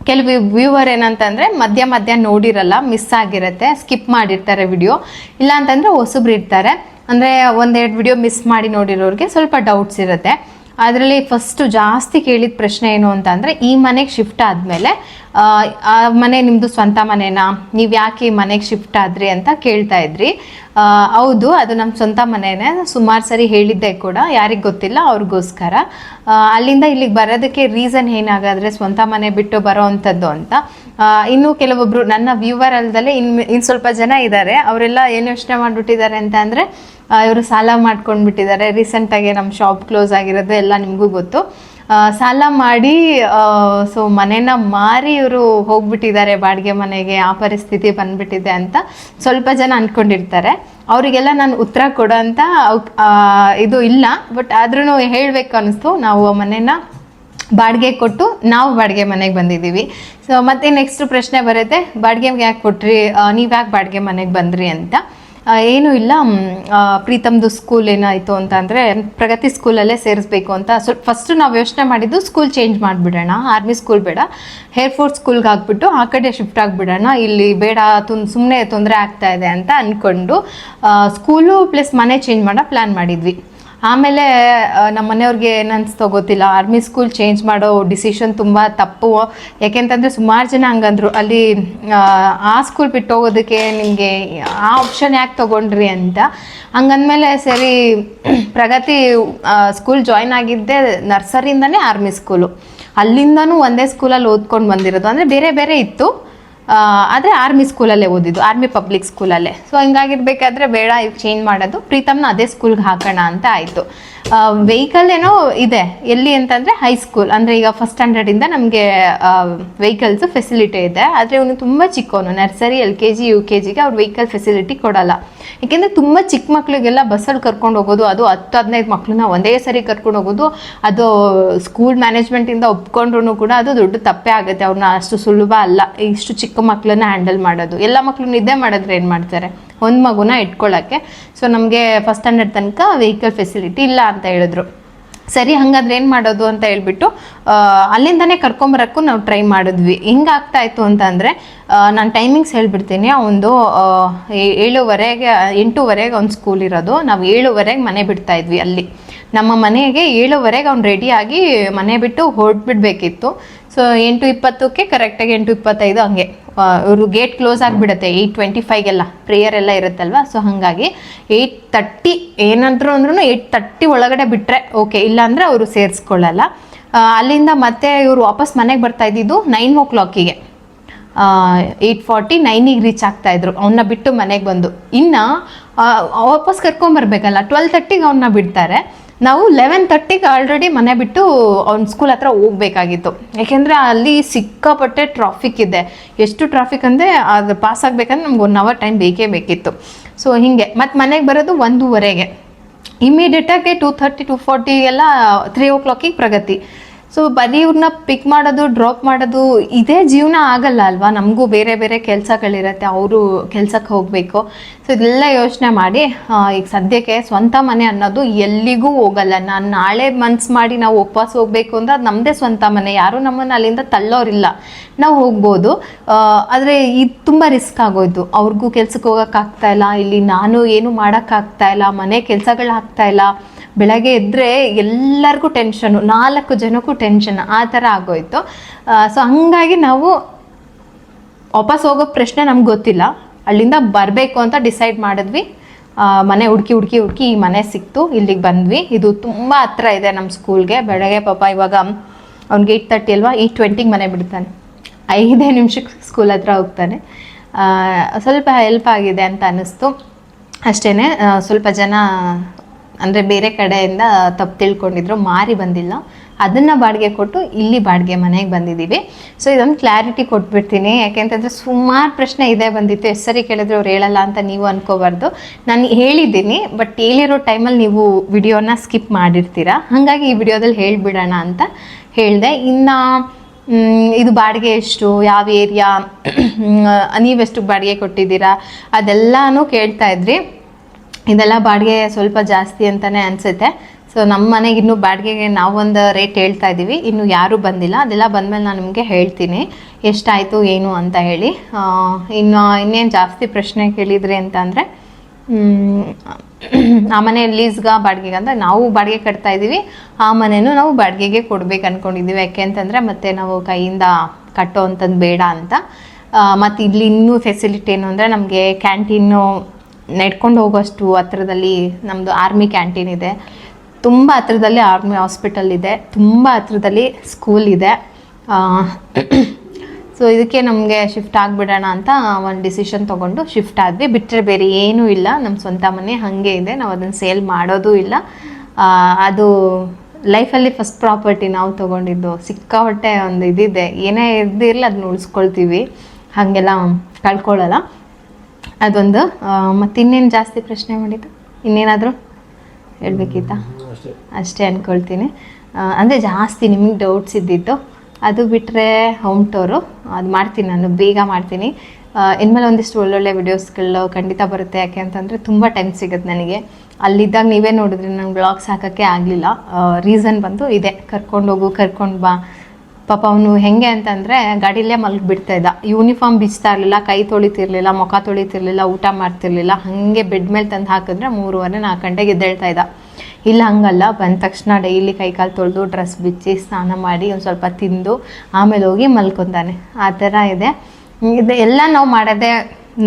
Speaker 6: ಕೆಲವು ವ್ಯೂವರ್ ಏನಂತಂದರೆ ಮಧ್ಯ ಮಧ್ಯ ನೋಡಿರಲ್ಲ ಮಿಸ್ ಆಗಿರುತ್ತೆ ಸ್ಕಿಪ್ ಮಾಡಿರ್ತಾರೆ ವಿಡಿಯೋ ಇಲ್ಲ ಅಂತಂದರೆ ಹೊಸಬ್ರು ಇರ್ತಾರೆ. ಅಂದರೆ ಒಂದೆರಡು ವಿಡಿಯೋ ಮಿಸ್ ಮಾಡಿ ನೋಡಿರೋರಿಗೆ ಸ್ವಲ್ಪ ಡೌಟ್ಸ್ ಇರುತ್ತೆ. ಅದರಲ್ಲಿ ಫಸ್ಟು ಜಾಸ್ತಿ ಕೇಳಿದ ಪ್ರಶ್ನೆ ಏನು ಅಂತ ಅಂದರೆ ಈ ಮನೆಗೆ ಶಿಫ್ಟ್ ಆದಮೇಲೆ, ಆ ಮನೆ ನಿಮ್ಮದು ಸ್ವಂತ ಮನೆನಾ? ನೀವು ಯಾಕೆ ಈ ಮನೆಗೆ ಶಿಫ್ಟ್ ಆದ್ರಿ ಅಂತ ಕೇಳ್ತಾ ಇದ್ರಿ. ಹೌದು, ಅದು ನಮ್ಮ ಸ್ವಂತ ಮನೆನೇ. ಸುಮಾರು ಸರಿ ಹೇಳಿದ್ದೆ ಕೂಡ, ಯಾರಿಗೆ ಗೊತ್ತಿಲ್ಲ, ಅವ್ರಿಗೋಸ್ಕರ. ಅಲ್ಲಿಂದ ಇಲ್ಲಿಗೆ ಬರೋದಕ್ಕೆ ರೀಸನ್ ಏನಾಗಾದ್ರೆ ಸ್ವಂತ ಮನೆ ಬಿಟ್ಟು ಬರೋ ಅಂಥದ್ದು ಅಂತ. ಇನ್ನು ಕೆಲವೊಬ್ರು ನನ್ನ ವ್ಯೂವರ್ ಅಲ್ದಲ್ಲೇ ಇನ್ ಇನ್ನು ಸ್ವಲ್ಪ ಜನ ಇದ್ದಾರೆ ಅವರೆಲ್ಲ ಏನು ಯೋಚನೆ ಮಾಡಿಬಿಟ್ಟಿದ್ದಾರೆ ಅಂತ ಅಂದರೆ ಇವರು ಸಾಲ ಮಾಡ್ಕೊಂಡ್ಬಿಟ್ಟಿದ್ದಾರೆ. ರೀಸೆಂಟಾಗಿ ನಮ್ಮ ಶಾಪ್ ಕ್ಲೋಸ್ ಆಗಿರೋದು ಎಲ್ಲ ನಿಮಗೂ ಗೊತ್ತು. ಸಾಲ ಮಾಡಿ ಸೊ ಮನೇನ ಮಾರಿ ಇವರು ಹೋಗ್ಬಿಟ್ಟಿದ್ದಾರೆ ಬಾಡಿಗೆ ಮನೆಗೆ, ಆ ಪರಿಸ್ಥಿತಿ ಬಂದ್ಬಿಟ್ಟಿದೆ ಅಂತ ಸ್ವಲ್ಪ ಜನ ಅಂದ್ಕೊಂಡಿರ್ತಾರೆ ಅವರಿಗೆಲ್ಲ ನಾನು ಉತ್ತರ ಕೊಡೋ ಅಂತ ಇದು ಇಲ್ಲ ಬಟ್ ಆದ್ರೂ ಹೇಳಬೇಕು ಅನಿಸ್ತು ನಾವು ಮನೆನ ಬಾಡಿಗೆ ಕೊಟ್ಟು ನಾವು ಬಾಡಿಗೆ ಮನೆಗೆ ಬಂದಿದ್ದೀವಿ. ಸೊ ಮತ್ತೆ ನೆಕ್ಸ್ಟ್ ಪ್ರಶ್ನೆ ಬರುತ್ತೆ ಬಾಡಿಗೆಗೆ ಯಾಕೆ ಕೊಟ್ರಿ? ನೀವು ಯಾಕೆ ಬಾಡಿಗೆ ಮನೆಗೆ ಬಂದ್ರಿ ಅಂತ.
Speaker 2: ಏನೂ ಇಲ್ಲ ಪ್ರೀತಮ್ದು ಸ್ಕೂಲ್ ಏನಾಯಿತು ಅಂತ ಅಂದರೆ ಪ್ರಗತಿ ಸ್ಕೂಲಲ್ಲೇ ಸೇರಿಸ್ಬೇಕು ಅಂತ. ಸ್ವಲ್ಪ ಫಸ್ಟು ನಾವು ಯೋಚನೆ ಮಾಡಿದ್ದು ಸ್ಕೂಲ್ ಚೇಂಜ್ ಮಾಡಿಬಿಡೋಣ. ಆರ್ಮಿ ಸ್ಕೂಲ್ ಬೇಡ. ಹೇರ್ ಫೋರ್ಸ್ ಸ್ಕೂಲ್ಗೆ ಹಾಕ್ಬಿಟ್ಟು ಆ ಕಡೆ ಶಿಫ್ಟ್ ಆಗಿಬಿಡೋಣ. ಇಲ್ಲಿ ಬೇಡ, ತುನ್ ಸುಮ್ಮನೆ ತೊಂದರೆ ಆಗ್ತಾ ಇದೆ ಅಂತ ಅಂದ್ಕೊಂಡು ಸ್ಕೂಲು ಪ್ಲಸ್ ಮನೆ ಚೇಂಜ್ ಮಾಡೋ ಪ್ಲ್ಯಾನ್ ಮಾಡಿದ್ವಿ. ಆಮೇಲೆ ನಮ್ಮ ಮನೆಯವ್ರಿಗೆ ಏನನ್ಸ್ತೋ ಗೊತ್ತಿಲ್ಲ ಆರ್ಮಿ ಸ್ಕೂಲ್ ಚೇಂಜ್ ಮಾಡೋ ಡಿಸಿಷನ್ ತುಂಬ ತಪ್ಪು. ಯಾಕೆಂತಂದ್ರೆ ಸುಮಾರು ಜನ ಹಂಗಂದ್ರು. ಅಲ್ಲಿ ಆ, ಸ್ಕೂಲ್ ಬಿಟ್ಟು ಹೋಗೋದಕ್ಕೆ ನಿಮಗೆ ಆ ಆಪ್ಷನ್ ಯಾಕೆ ತಗೊಂಡ್ರಿ ಅಂತ. ಹಂಗಂದ್ಮೇಲೆ ಸರಿ ಪ್ರಗತಿ ಸ್ಕೂಲ್ ಜಾಯ್ನ್ ಆಗಿದ್ದೆ ನರ್ಸರಿಯಿಂದನೇ ಆರ್ಮಿ ಸ್ಕೂಲು ಅಲ್ಲಿಂದನೂ ಒಂದೇ ಸ್ಕೂಲಲ್ಲಿ ಓದ್ಕೊಂಡು ಬಂದಿರೋದು. ಅಂದರೆ ಬೇರೆ ಬೇರೆ ಇತ್ತು. ಆದರೆ ಆರ್ಮಿ ಸ್ಕೂಲಲ್ಲೇ ಓದಿದ್ದು ಆರ್ಮಿ ಪಬ್ಲಿಕ್ ಸ್ಕೂಲಲ್ಲೇ ಸೊ ಹಿಂಗಾಗಿರ್ಬೇಕಾದ್ರೆ ಬೇಡ ಚೇಂಜ್ ಮಾಡೋದು. ಪ್ರೀತಮ್ನ ಅದೇ ಸ್ಕೂಲ್ಗೆ ಹಾಕೋಣ ಅಂತ ಆಯಿತು. ವೆಹಿಕಲ್ ಏನೋ ಇದೆ. ಎಲ್ಲಿ ಅಂತಂದರೆ ಹೈಸ್ಕೂಲ್ ಅಂದರೆ ಈಗ ಫಸ್ಟ್ ಸ್ಟ್ಯಾಂಡರ್ಡಿಂದ ನಮಗೆ ವೆಹಿಕಲ್ಸ್ ಫೆಸಿಲಿಟಿ ಇದೆ. ಆದರೆ ಇವನು ತುಂಬ ಚಿಕ್ಕವನು. Nursery L K G U K ಜಿಗೆ ಅವ್ರು ವೆಹಿಕಲ್ ಫೆಸಿಲಿಟಿ ಕೊಡಲ್ಲ. ಯಾಕೆಂದ್ರೆ ತುಂಬ ಚಿಕ್ಕ ಮಕ್ಳಿಗೆಲ್ಲ ಬಸ್ಸಲ್ಲಿ ಕರ್ಕೊಂಡು ಹೋಗೋದು, ಅದು ಹತ್ತು, ಹದಿನೈದು ಮಕ್ಳನ್ನ ಒಂದೇ ಸರಿ ಕರ್ಕೊಂಡು ಹೋಗೋದು, ಅದು ಸ್ಕೂಲ್ ಮ್ಯಾನೇಜ್ಮೆಂಟಿಂದ ಒಪ್ಕೊಂಡ್ರು ಕೂಡ ಅದು ದೊಡ್ಡ ತಪ್ಪೇ ಆಗುತ್ತೆ. ಅವ್ರನ್ನ ಅಷ್ಟು ಸುಲಭ ಅಲ್ಲ. ಇಷ್ಟು ಚಿಕ್ಕ ಮಕ್ಕಳನ್ನ ಹ್ಯಾಂಡಲ್ ಮಾಡೋದು. ಎಲ್ಲ ಮಕ್ಕಳು ನಿದ್ದೆ ಮಾಡಿದ್ರೆ ಏನು ಮಾಡ್ತಾರೆ? ಒಂದು ಮಗುನ ಇಟ್ಕೊಳ್ಳೋಕ್ಕೆ ಸೊ ನಮಗೆ ಫಸ್ಟ್ ಸ್ಟ್ಯಾಂಡರ್ಡ್ ತನಕ ವೆಹಿಕಲ್ ಫೆಸಿಲಿಟಿ ಇಲ್ಲ ಅಂತ ಹೇಳಿದ್ರು. ಸರಿ, ಹಂಗಾದ್ರೆ ಏನು ಮಾಡೋದು ಅಂತ ಹೇಳ್ಬಿಟ್ಟು ಅಲ್ಲಿಂದನೇ ಕರ್ಕೊಂಬರೋಕ್ಕೂ ನಾವು ಟ್ರೈ ಮಾಡಿದ್ವಿ. ಹೆಂಗಾಗ್ತಾ ಇತ್ತು ಅಂತಂದರೆ ನಾನು ಟೈಮಿಂಗ್ಸ್ ಹೇಳ್ಬಿಡ್ತೀನಿ. ಒಂದು ಏಳುವರೆಗೆ, ಎಂಟೂವರೆಗೆ ಒಂದು ಸ್ಕೂಲ್ ಇರೋದು. ನಾವು ಏಳುವರೆಗೆ ಮನೆ ಬಿಡ್ತಾ ಇದ್ವಿ ಅಲ್ಲಿ. ನಮ್ಮ ಮನೆಗೆ ಏಳುವರೆಗೆ ಅವ್ನು ರೆಡಿಯಾಗಿ ಮನೆ ಬಿಟ್ಟು ಹೊರಟ್ಬಿಡ್ಬೇಕಿತ್ತು. ಸೊ ಎಂಟು ಇಪ್ಪತ್ತಕ್ಕೆ ಕರೆಕ್ಟಾಗಿ ಎಂಟು ಇಪ್ಪತ್ತೈದು ಹಂಗೆ. ಇವರು ಗೇಟ್ ಕ್ಲೋಸ್ ಆಗಿಬಿಡುತ್ತೆ ಏಯ್ಟ್ ಟ್ವೆಂಟಿ ಫೈಗೆಲ್ಲ ಪ್ರೇಯರ್ ಎಲ್ಲ ಇರುತ್ತಲ್ವ? ಸೊ ಹಾಗಾಗಿ ಏಯ್ಟ್ ತರ್ಟಿ ಏನಂದ್ರು ಅಂದ್ರೂ ಏಯ್ಟ್ ತರ್ಟಿ ಒಳಗಡೆ ಬಿಟ್ಟರೆ ಓಕೆ ಇಲ್ಲಾಂದರೆ ಅವರು ಸೇರಿಸ್ಕೊಳ್ಳಲ್ಲ. ಅಲ್ಲಿಂದ ಮತ್ತೆ ಇವರು ವಾಪಸ್ ಮನೆಗೆ ಬರ್ತಾ ಇದ್ದಿದ್ದು ನೈನ್ ಓ ಕ್ಲಾಕಿಗೆ ಏಯ್ಟ್ ಫಾರ್ಟಿ ನೈನಿಗೆ ರೀಚ್ ಆಗ್ತಾ ಇದ್ರು. ಅವನ್ನ ಬಿಟ್ಟು ಮನೆಗೆ ಬಂದು. ಇನ್ನು ವಾಪಸ್ ಕರ್ಕೊಂಬರ್ಬೇಕಲ್ಲ ಟ್ವೆಲ್ ತರ್ಟಿಗೆ ಅವನ್ನ ಬಿಡ್ತಾರೆ. ನಾವು ಲೆವೆನ್ ತರ್ಟಿಗೆ ಆಲ್ರೆಡಿ ಮನೆ ಬಿಟ್ಟು ಅವ್ನ ಸ್ಕೂಲ್ ಹತ್ರ ಹೋಗ್ಬೇಕಾಗಿತ್ತು. ಯಾಕೆಂದರೆ ಅಲ್ಲಿ ಸಿಕ್ಕಾಪಟ್ಟೆ ಟ್ರಾಫಿಕ್ ಇದೆ. ಎಷ್ಟು ಟ್ರಾಫಿಕ್ ಅಂದರೆ ಅದು ಪಾಸ್ ಆಗಬೇಕಂದ್ರೆ ನಮ್ಗೆ ಒನ್ ಅವರ್ ಟೈಮ್ ಬೇಕೇ ಬೇಕಿತ್ತು. ಸೊ ಹೀಗೆ. ಮತ್ತು ಮನೆಗೆ ಬರೋದು ಒಂದೂವರೆಗೆ. ಇಮಿಡಿಯೇಟಾಗಿ ಟೂ ಥರ್ಟಿ ಟೂ ಫಾರ್ಟಿಗೆಲ್ಲ ತ್ರೀ ಓ ಕ್ಲಾಕಿಗೆ ಪ್ರಗತಿ. ಸೊ ಬರೀ ಇವ್ರನ್ನ ಪಿಕ್ ಮಾಡೋದು ಡ್ರಾಪ್ ಮಾಡೋದು, ಇದೇ ಜೀವನ ಆಗಲ್ಲ ಅಲ್ವಾ? ನಮಗೂ ಬೇರೆ ಬೇರೆ ಕೆಲಸಗಳಿರತ್ತೆ, ಅವರು ಕೆಲ್ಸಕ್ಕೆ ಹೋಗಬೇಕು. ಸೊ ಇದೆಲ್ಲ ಯೋಚನೆ ಮಾಡಿ ಈಗ ಸದ್ಯಕ್ಕೆ ಸ್ವಂತ ಮನೆ ಅನ್ನೋದು ಎಲ್ಲಿಗೂ ಹೋಗಲ್ಲ. ನಾನು ನಾಳೆ ಮನ್ಸು ಮಾಡಿ ನಾವು ಉಪವಾಸ ಹೋಗಬೇಕು ಅಂದ್ರೆ ಅದು ನಮ್ಮದೇ ಸ್ವಂತ ಮನೆ. ಯಾರೂ ನಮ್ಮನ್ನು ಅಲ್ಲಿಂದ ತಳ್ಳೋರಿಲ್ಲ. ನಾವು ಹೋಗ್ಬೋದು. ಆದರೆ ಇದು ತುಂಬ ರಿಸ್ಕ್ ಆಗೋಯ್ತು. ಅವ್ರಿಗೂ ಕೆಲ್ಸಕ್ಕೆ ಹೋಗೋಕ್ಕಾಗ್ತಾ ಇಲ್ಲ. ಇಲ್ಲಿ ನಾನು ಏನು ಮಾಡೋಕ್ಕಾಗ್ತಾ ಇಲ್ಲ. ಮನೆ ಕೆಲಸಗಳು ಆಗ್ತಾ ಇಲ್ಲ. ಬೆಳಗ್ಗೆ ಎದ್ದರೆ ಎಲ್ಲರಿಗೂ ಟೆನ್ಷನು ನಾಲ್ಕು ಜನಕ್ಕೂ ಟೆನ್ಷನ್ ಆ ಥರ ಆಗೋಯ್ತು. ಸೊ ಹಂಗಾಗಿ ನಾವು ವಾಪಸ್ ಹೋಗೋ ಪ್ರಶ್ನೆ ನಮ್ಗೆ ಗೊತ್ತಿಲ್ಲ. ಅಲ್ಲಿಂದ ಬರಬೇಕು ಅಂತ ಡಿಸೈಡ್ ಮಾಡಿದ್ವಿ. ಮನೆ ಹುಡುಕಿ ಹುಡುಕಿ ಹುಡುಕಿ ಈ ಮನೆ ಸಿಕ್ತು. ಇಲ್ಲಿಗೆ ಬಂದ್ವಿ. ಇದು ತುಂಬ ಹತ್ರ ಇದೆ ನಮ್ಮ ಸ್ಕೂಲ್ಗೆ. ಬೆಳಗ್ಗೆ ಪಾಪ ಇವಾಗ ಅವ್ನಿಗೆ ಏಯ್ಟ್ ತರ್ಟಿ ಅಲ್ವಾ? ಏಯ್ಟ್ ಟ್ವೆಂಟಿಗೆ ಮನೆ ಬಿಡ್ತಾನೆ. ಐದೇ ನಿಮಿಷಕ್ಕೆ ಸ್ಕೂಲ್ ಹತ್ರ ಹೋಗ್ತಾನೆ. ಸ್ವಲ್ಪ ಹೆಲ್ಪ್ ಆಗಿದೆ ಅಂತ ಅನ್ನಿಸ್ತು. ಅಷ್ಟೇ ಸ್ವಲ್ಪ ಜನ ಅಂದರೆ ಬೇರೆ ಕಡೆಯಿಂದ ತಪ್ಪು ತಿಳ್ಕೊಂಡಿದ್ರು. ಮಾರಿ ಬಂದಿಲ್ಲ. ಅದನ್ನು ಬಾಡಿಗೆ ಕೊಟ್ಟು ಇಲ್ಲಿ ಬಾಡಿಗೆ ಮನೆಗೆ ಬಂದಿದ್ದೀವಿ. ಸೊ ಇದೊಂದು ಕ್ಲಾರಿಟಿ ಕೊಟ್ಬಿಡ್ತೀನಿ. ಯಾಕೆಂತಂದರೆ ಸುಮಾರು ಪ್ರಶ್ನೆ ಇದೇ ಬಂದಿತ್ತು. ಎಷ್ಟು ಸರಿ ಕೇಳಿದ್ರೆ ಅವ್ರು ಹೇಳಲ್ಲ ಅಂತ ನೀವು ಅನ್ಕೋಬಾರ್ದು. ನಾನು ಹೇಳಿದ್ದೀನಿ ಬಟ್ ಹೇಳಿರೋ ಟೈಮಲ್ಲಿ ನೀವು ವಿಡಿಯೋನ ಸ್ಕಿಪ್ ಮಾಡಿರ್ತೀರಾ? ಹಾಗಾಗಿ ಈ ವಿಡಿಯೋದಲ್ಲಿ ಹೇಳಿಬಿಡೋಣ ಅಂತ ಹೇಳಿದೆ. ಇನ್ನು ಇದು ಬಾಡಿಗೆ ಎಷ್ಟು, ಯಾವ ಏರಿಯಾ ನೀವೆಷ್ಟು ಬಾಡಿಗೆ ಕೊಟ್ಟಿದ್ದೀರಾ? ಅದೆಲ್ಲನೂ ಕೇಳ್ತಾ ಇದ್ರಿ. ಇದೆಲ್ಲ ಬಾಡಿಗೆ ಸ್ವಲ್ಪ ಜಾಸ್ತಿ ಅಂತಲೇ ಅನಿಸುತ್ತೆ. ಸೊ ನಮ್ಮ ಮನೆಗೆ ಇನ್ನೂ ಬಾಡಿಗೆಗೆ ನಾವೊಂದು ರೇಟ್ ಹೇಳ್ತಾ ಇದ್ದೀವಿ ಇನ್ನು ಯಾರೂ ಬಂದಿಲ್ಲ. ಅದೆಲ್ಲ ಬಂದಮೇಲೆ ನಾನು ನಿಮಗೆ ಹೇಳ್ತೀನಿ. ಎಷ್ಟಾಯಿತು, ಏನು ಅಂತ ಹೇಳಿ. ಇನ್ನು ಇನ್ನೇನು ಜಾಸ್ತಿ ಪ್ರಶ್ನೆ ಕೇಳಿದ್ರಿ ಅಂತ ಅಂದರೆ ಆ ಮನೆ ಲೀಸ್ಗ ಬಾಡಿಗೆಗೆ ಅಂದರೆ ನಾವು ಬಾಡಿಗೆ ಕಟ್ತಾ ಇದ್ದೀವಿ ಆ ಮನೆನೂ ನಾವು ಬಾಡಿಗೆಗೆ ಕೊಡ್ಬೇಕು ಅಂದ್ಕೊಂಡಿದ್ದೀವಿ ಯಾಕೆ ಅಂತಂದರೆ ಮತ್ತೆ ನಾವು ಕೈಯಿಂದ ಕಟ್ಟೋ ಅಂಥದ್ದು ಬೇಡ ಅಂತ. ಮತ್ತು ಇಲ್ಲಿ ಇನ್ನೂ ಫೆಸಿಲಿಟಿ ಏನು ಅಂದರೆ ನಮಗೆ ಕ್ಯಾಂಟೀನು ನಡ್ಕೊಂಡು ಹೋಗೋಷ್ಟು ಹತ್ರದಲ್ಲಿ ನಮ್ಮದು ಆರ್ಮಿ ಕ್ಯಾಂಟೀನ್ ಇದೆ. ತುಂಬ ಹತ್ರದಲ್ಲಿ ಆರ್ಮಿ ಹಾಸ್ಪಿಟಲ್ ಇದೆ, ತುಂಬ ಹತ್ರದಲ್ಲಿ ಸ್ಕೂಲ್ ಇದೆ. ಸೊ ಇದಕ್ಕೆ ನಮಗೆ ಶಿಫ್ಟ್ ಆಗಿಬಿಡೋಣ ಅಂತ ಒಂದು ಡಿಸಿಷನ್ ತೊಗೊಂಡು ಶಿಫ್ಟ್ ಆದ್ವಿ. ಬಿಟ್ಟರೆ ಬೇರೆ ಏನೂ ಇಲ್ಲ ನಮ್ಮ ಸ್ವಂತ ಮನೆ ಹಾಗೆ ಇದೆ, ನಾವು ಅದನ್ನು ಸೇಲ್ ಮಾಡೋದೂ ಇಲ್ಲ. ಅದು ಲೈಫಲ್ಲಿ ಫಸ್ಟ್ ಪ್ರಾಪರ್ಟಿ ನಾವು ತೊಗೊಂಡಿದ್ದು. ಸಿಕ್ಕಾಪಟ್ಟೆ ಒಂದು ಇದಿದೆ. ಏನೇ ಇದ್ದಿರಲಿ ಅದನ್ನ ಉಳಿಸ್ಕೊಳ್ತೀವಿ. ಹಾಗೆಲ್ಲ ಕಳ್ಕೊಳ್ಳಲ್ಲ ಅದೊಂದು ಮತ್ತು ಇನ್ನೇನು ಜಾಸ್ತಿ ಪ್ರಶ್ನೆ ಮಾಡಿದ್ದು? ಇನ್ನೇನಾದರೂ ಹೇಳ್ಬೇಕಿತ್ತಾ? ಅಷ್ಟೇ. ಅಂದ್ಕೊಳ್ತೀನಿ ಅಂದರೆ ಜಾಸ್ತಿ ನಿಮಗೆ ಡೌಟ್ಸ್ ಇದ್ದಿತ್ತು. ಅದು ಬಿಟ್ಟರೆ ಹೋಮ್ ಟೋರು ಅದು ಮಾಡ್ತೀನಿ ನಾನು, ಬೇಗ ಮಾಡ್ತೀನಿ. ಇನ್ಮೇಲೆ ಒಂದಿಷ್ಟು ಒಳ್ಳೊಳ್ಳೆ ವಿಡಿಯೋಸ್ಗಳು ಖಂಡಿತ ಬರುತ್ತೆ. ಯಾಕೆ ಅಂತಂದರೆ ತುಂಬ ಟೈಮ್ ಸಿಗುತ್ತೆ ನನಗೆ. ಅಲ್ಲಿದ್ದಾಗ ನೀವೇ ನೋಡಿದ್ರಿ ನಾನು ಬ್ಲಾಗ್ಸ್ ಹಾಕೋಕ್ಕೆ ಆಗಲಿಲ್ಲ. ರೀಸನ್ ಬಂದು ಇದೆ. ಕರ್ಕೊಂಡು ಹೋಗು, ಕರ್ಕೊಂಡು ಬಾ. ಪಾಪ ಅವನು ಹೆಂಗೆ ಅಂತಂದರೆ ಗಾಡಿಲೇ ಮಲಗಿಬಿಡ್ತಾ ಇದ್ದ. ಯೂನಿಫಾರ್ಮ್ ಬಿಚ್ತಾ ಇರಲಿಲ್ಲ, ಕೈ ತೊಳಿತಿರ್ಲಿಲ್ಲ, ಮುಖ ತೊಳಿತಿರ್ಲಿಲ್ಲ, ಊಟ ಮಾಡ್ತಿರ್ಲಿಲ್ಲ. ಹಾಗೆ ಬೆಡ್ ಮೇಲೆ ತಂದು ಹಾಕಿದ್ರೆ ಮೂರುವರೆ ನಾಲ್ಕು ಗಂಟೆಗೆ ಎದ್ದೇಳ್ತಾ ಇದ್ದ. ಇಲ್ಲ, ಹಂಗಲ್ಲ. ಬಂದ ತಕ್ಷಣ ಡೈಲಿ ಕೈಕಾಲು ತೊಳೆದು ಡ್ರೆಸ್ ಬಿಚ್ಚಿ ಸ್ನಾನ ಮಾಡಿ ಒಂದು ಸ್ವಲ್ಪ ತಿಂದು ಆಮೇಲೆ ಹೋಗಿ ಮಲ್ಕೊತಾನೆ ಆ ಥರ ಇದೆ. ಇದು ಎಲ್ಲ ನಾವು ಮಾಡೋದೇ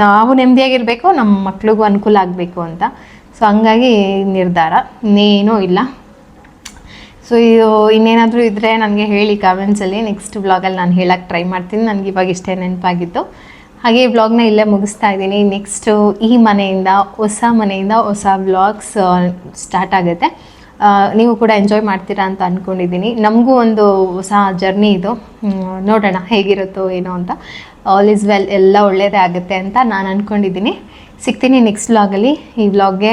Speaker 2: ನಾವು ನೆಮ್ಮದಿಯಾಗಿರಬೇಕು ನಮ್ಮ ಮಕ್ಳಿಗೂ ಅನುಕೂಲ ಆಗಬೇಕು ಅಂತ. ಸೊ ಹಂಗಾಗಿ ನಿರ್ಧಾರ. ಇನ್ನೇನೂ ಇಲ್ಲ. ಸೊ ಇದು ಇನ್ನೇನಾದರೂ ಇದ್ದರೆ ನನಗೆ ಹೇಳಿ ಕಾಮೆಂಟ್ಸಲ್ಲಿ ನೆಕ್ಸ್ಟ್ ಬ್ಲಾಗಲ್ಲಿ ನಾನು ಹೇಳಕ್ಕೆ ಟ್ರೈ ಮಾಡ್ತೀನಿ. ನನಗೆ ಇವಾಗ ಇಷ್ಟೇ ನೆನಪಾಗಿತ್ತು ಹಾಗೆ ಈ ವ್ಲಾಗ್ನ ಇಲ್ಲೇ ಮುಗಿಸ್ತಾ ಇದ್ದೀನಿ. ನೆಕ್ಸ್ಟು ಈ ಮನೆಯಿಂದ, ಹೊಸ ಮನೆಯಿಂದ ಹೊಸ ವ್ಲಾಗ್ಸ್ ಸ್ಟಾರ್ಟ್ ಆಗುತ್ತೆ. ನೀವು ಕೂಡ ಎಂಜಾಯ್ ಮಾಡ್ತೀರಾ ಅಂತ ಅಂದ್ಕೊಂಡಿದ್ದೀನಿ ನಮಗೂ ಒಂದು ಹೊಸ ಜರ್ನಿ ಇದು. ನೋಡೋಣ ಹೇಗಿರುತ್ತೋ ಏನೋ ಅಂತ. ಆಲ್ ಈಸ್ ವೆಲ್ ಎಲ್ಲ ಒಳ್ಳೆಯದೇ ಆಗುತ್ತೆ ಅಂತ ನಾನು ಅಂದ್ಕೊಂಡಿದ್ದೀನಿ ಸಿಗ್ತೀನಿ ನೆಕ್ಸ್ಟ್ ವ್ಲಾಗಲ್ಲಿ ಈ ವ್ಲಾಗ್ಗೆ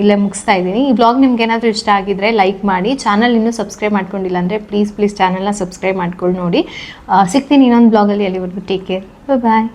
Speaker 2: ಇಲ್ಲೇ ಮುಗಿಸ್ತಾ ಇದ್ದೀನಿ. ಈ ವ್ಲಾಗ್ ನಿಮ್ಗೆ ಏನಾದರೂ ಇಷ್ಟ ಆಗಿದ್ರೆ ಲೈಕ್ ಮಾಡಿ. ಚಾನಲ್ ಇನ್ನೂ ಸಬ್ಸ್ಕ್ರೈಬ್ ಮಾಡ್ಕೊಂಡಿಲ್ಲ ಅಂದರೆ ಪ್ಲೀಸ್ ಪ್ಲೀಸ್ ಚಾನಲ್ನ ಸಬ್ಸ್ಕ್ರೈಬ್ ಮಾಡ್ಕೊಂಡು ನೋಡಿ. ಸಿಗ್ತೀನಿ ಇನ್ನೊಂದು ಬ್ಲಾಗಲ್ಲಿ ಅಲ್ಲಿವರೆಗೂ. Take care bye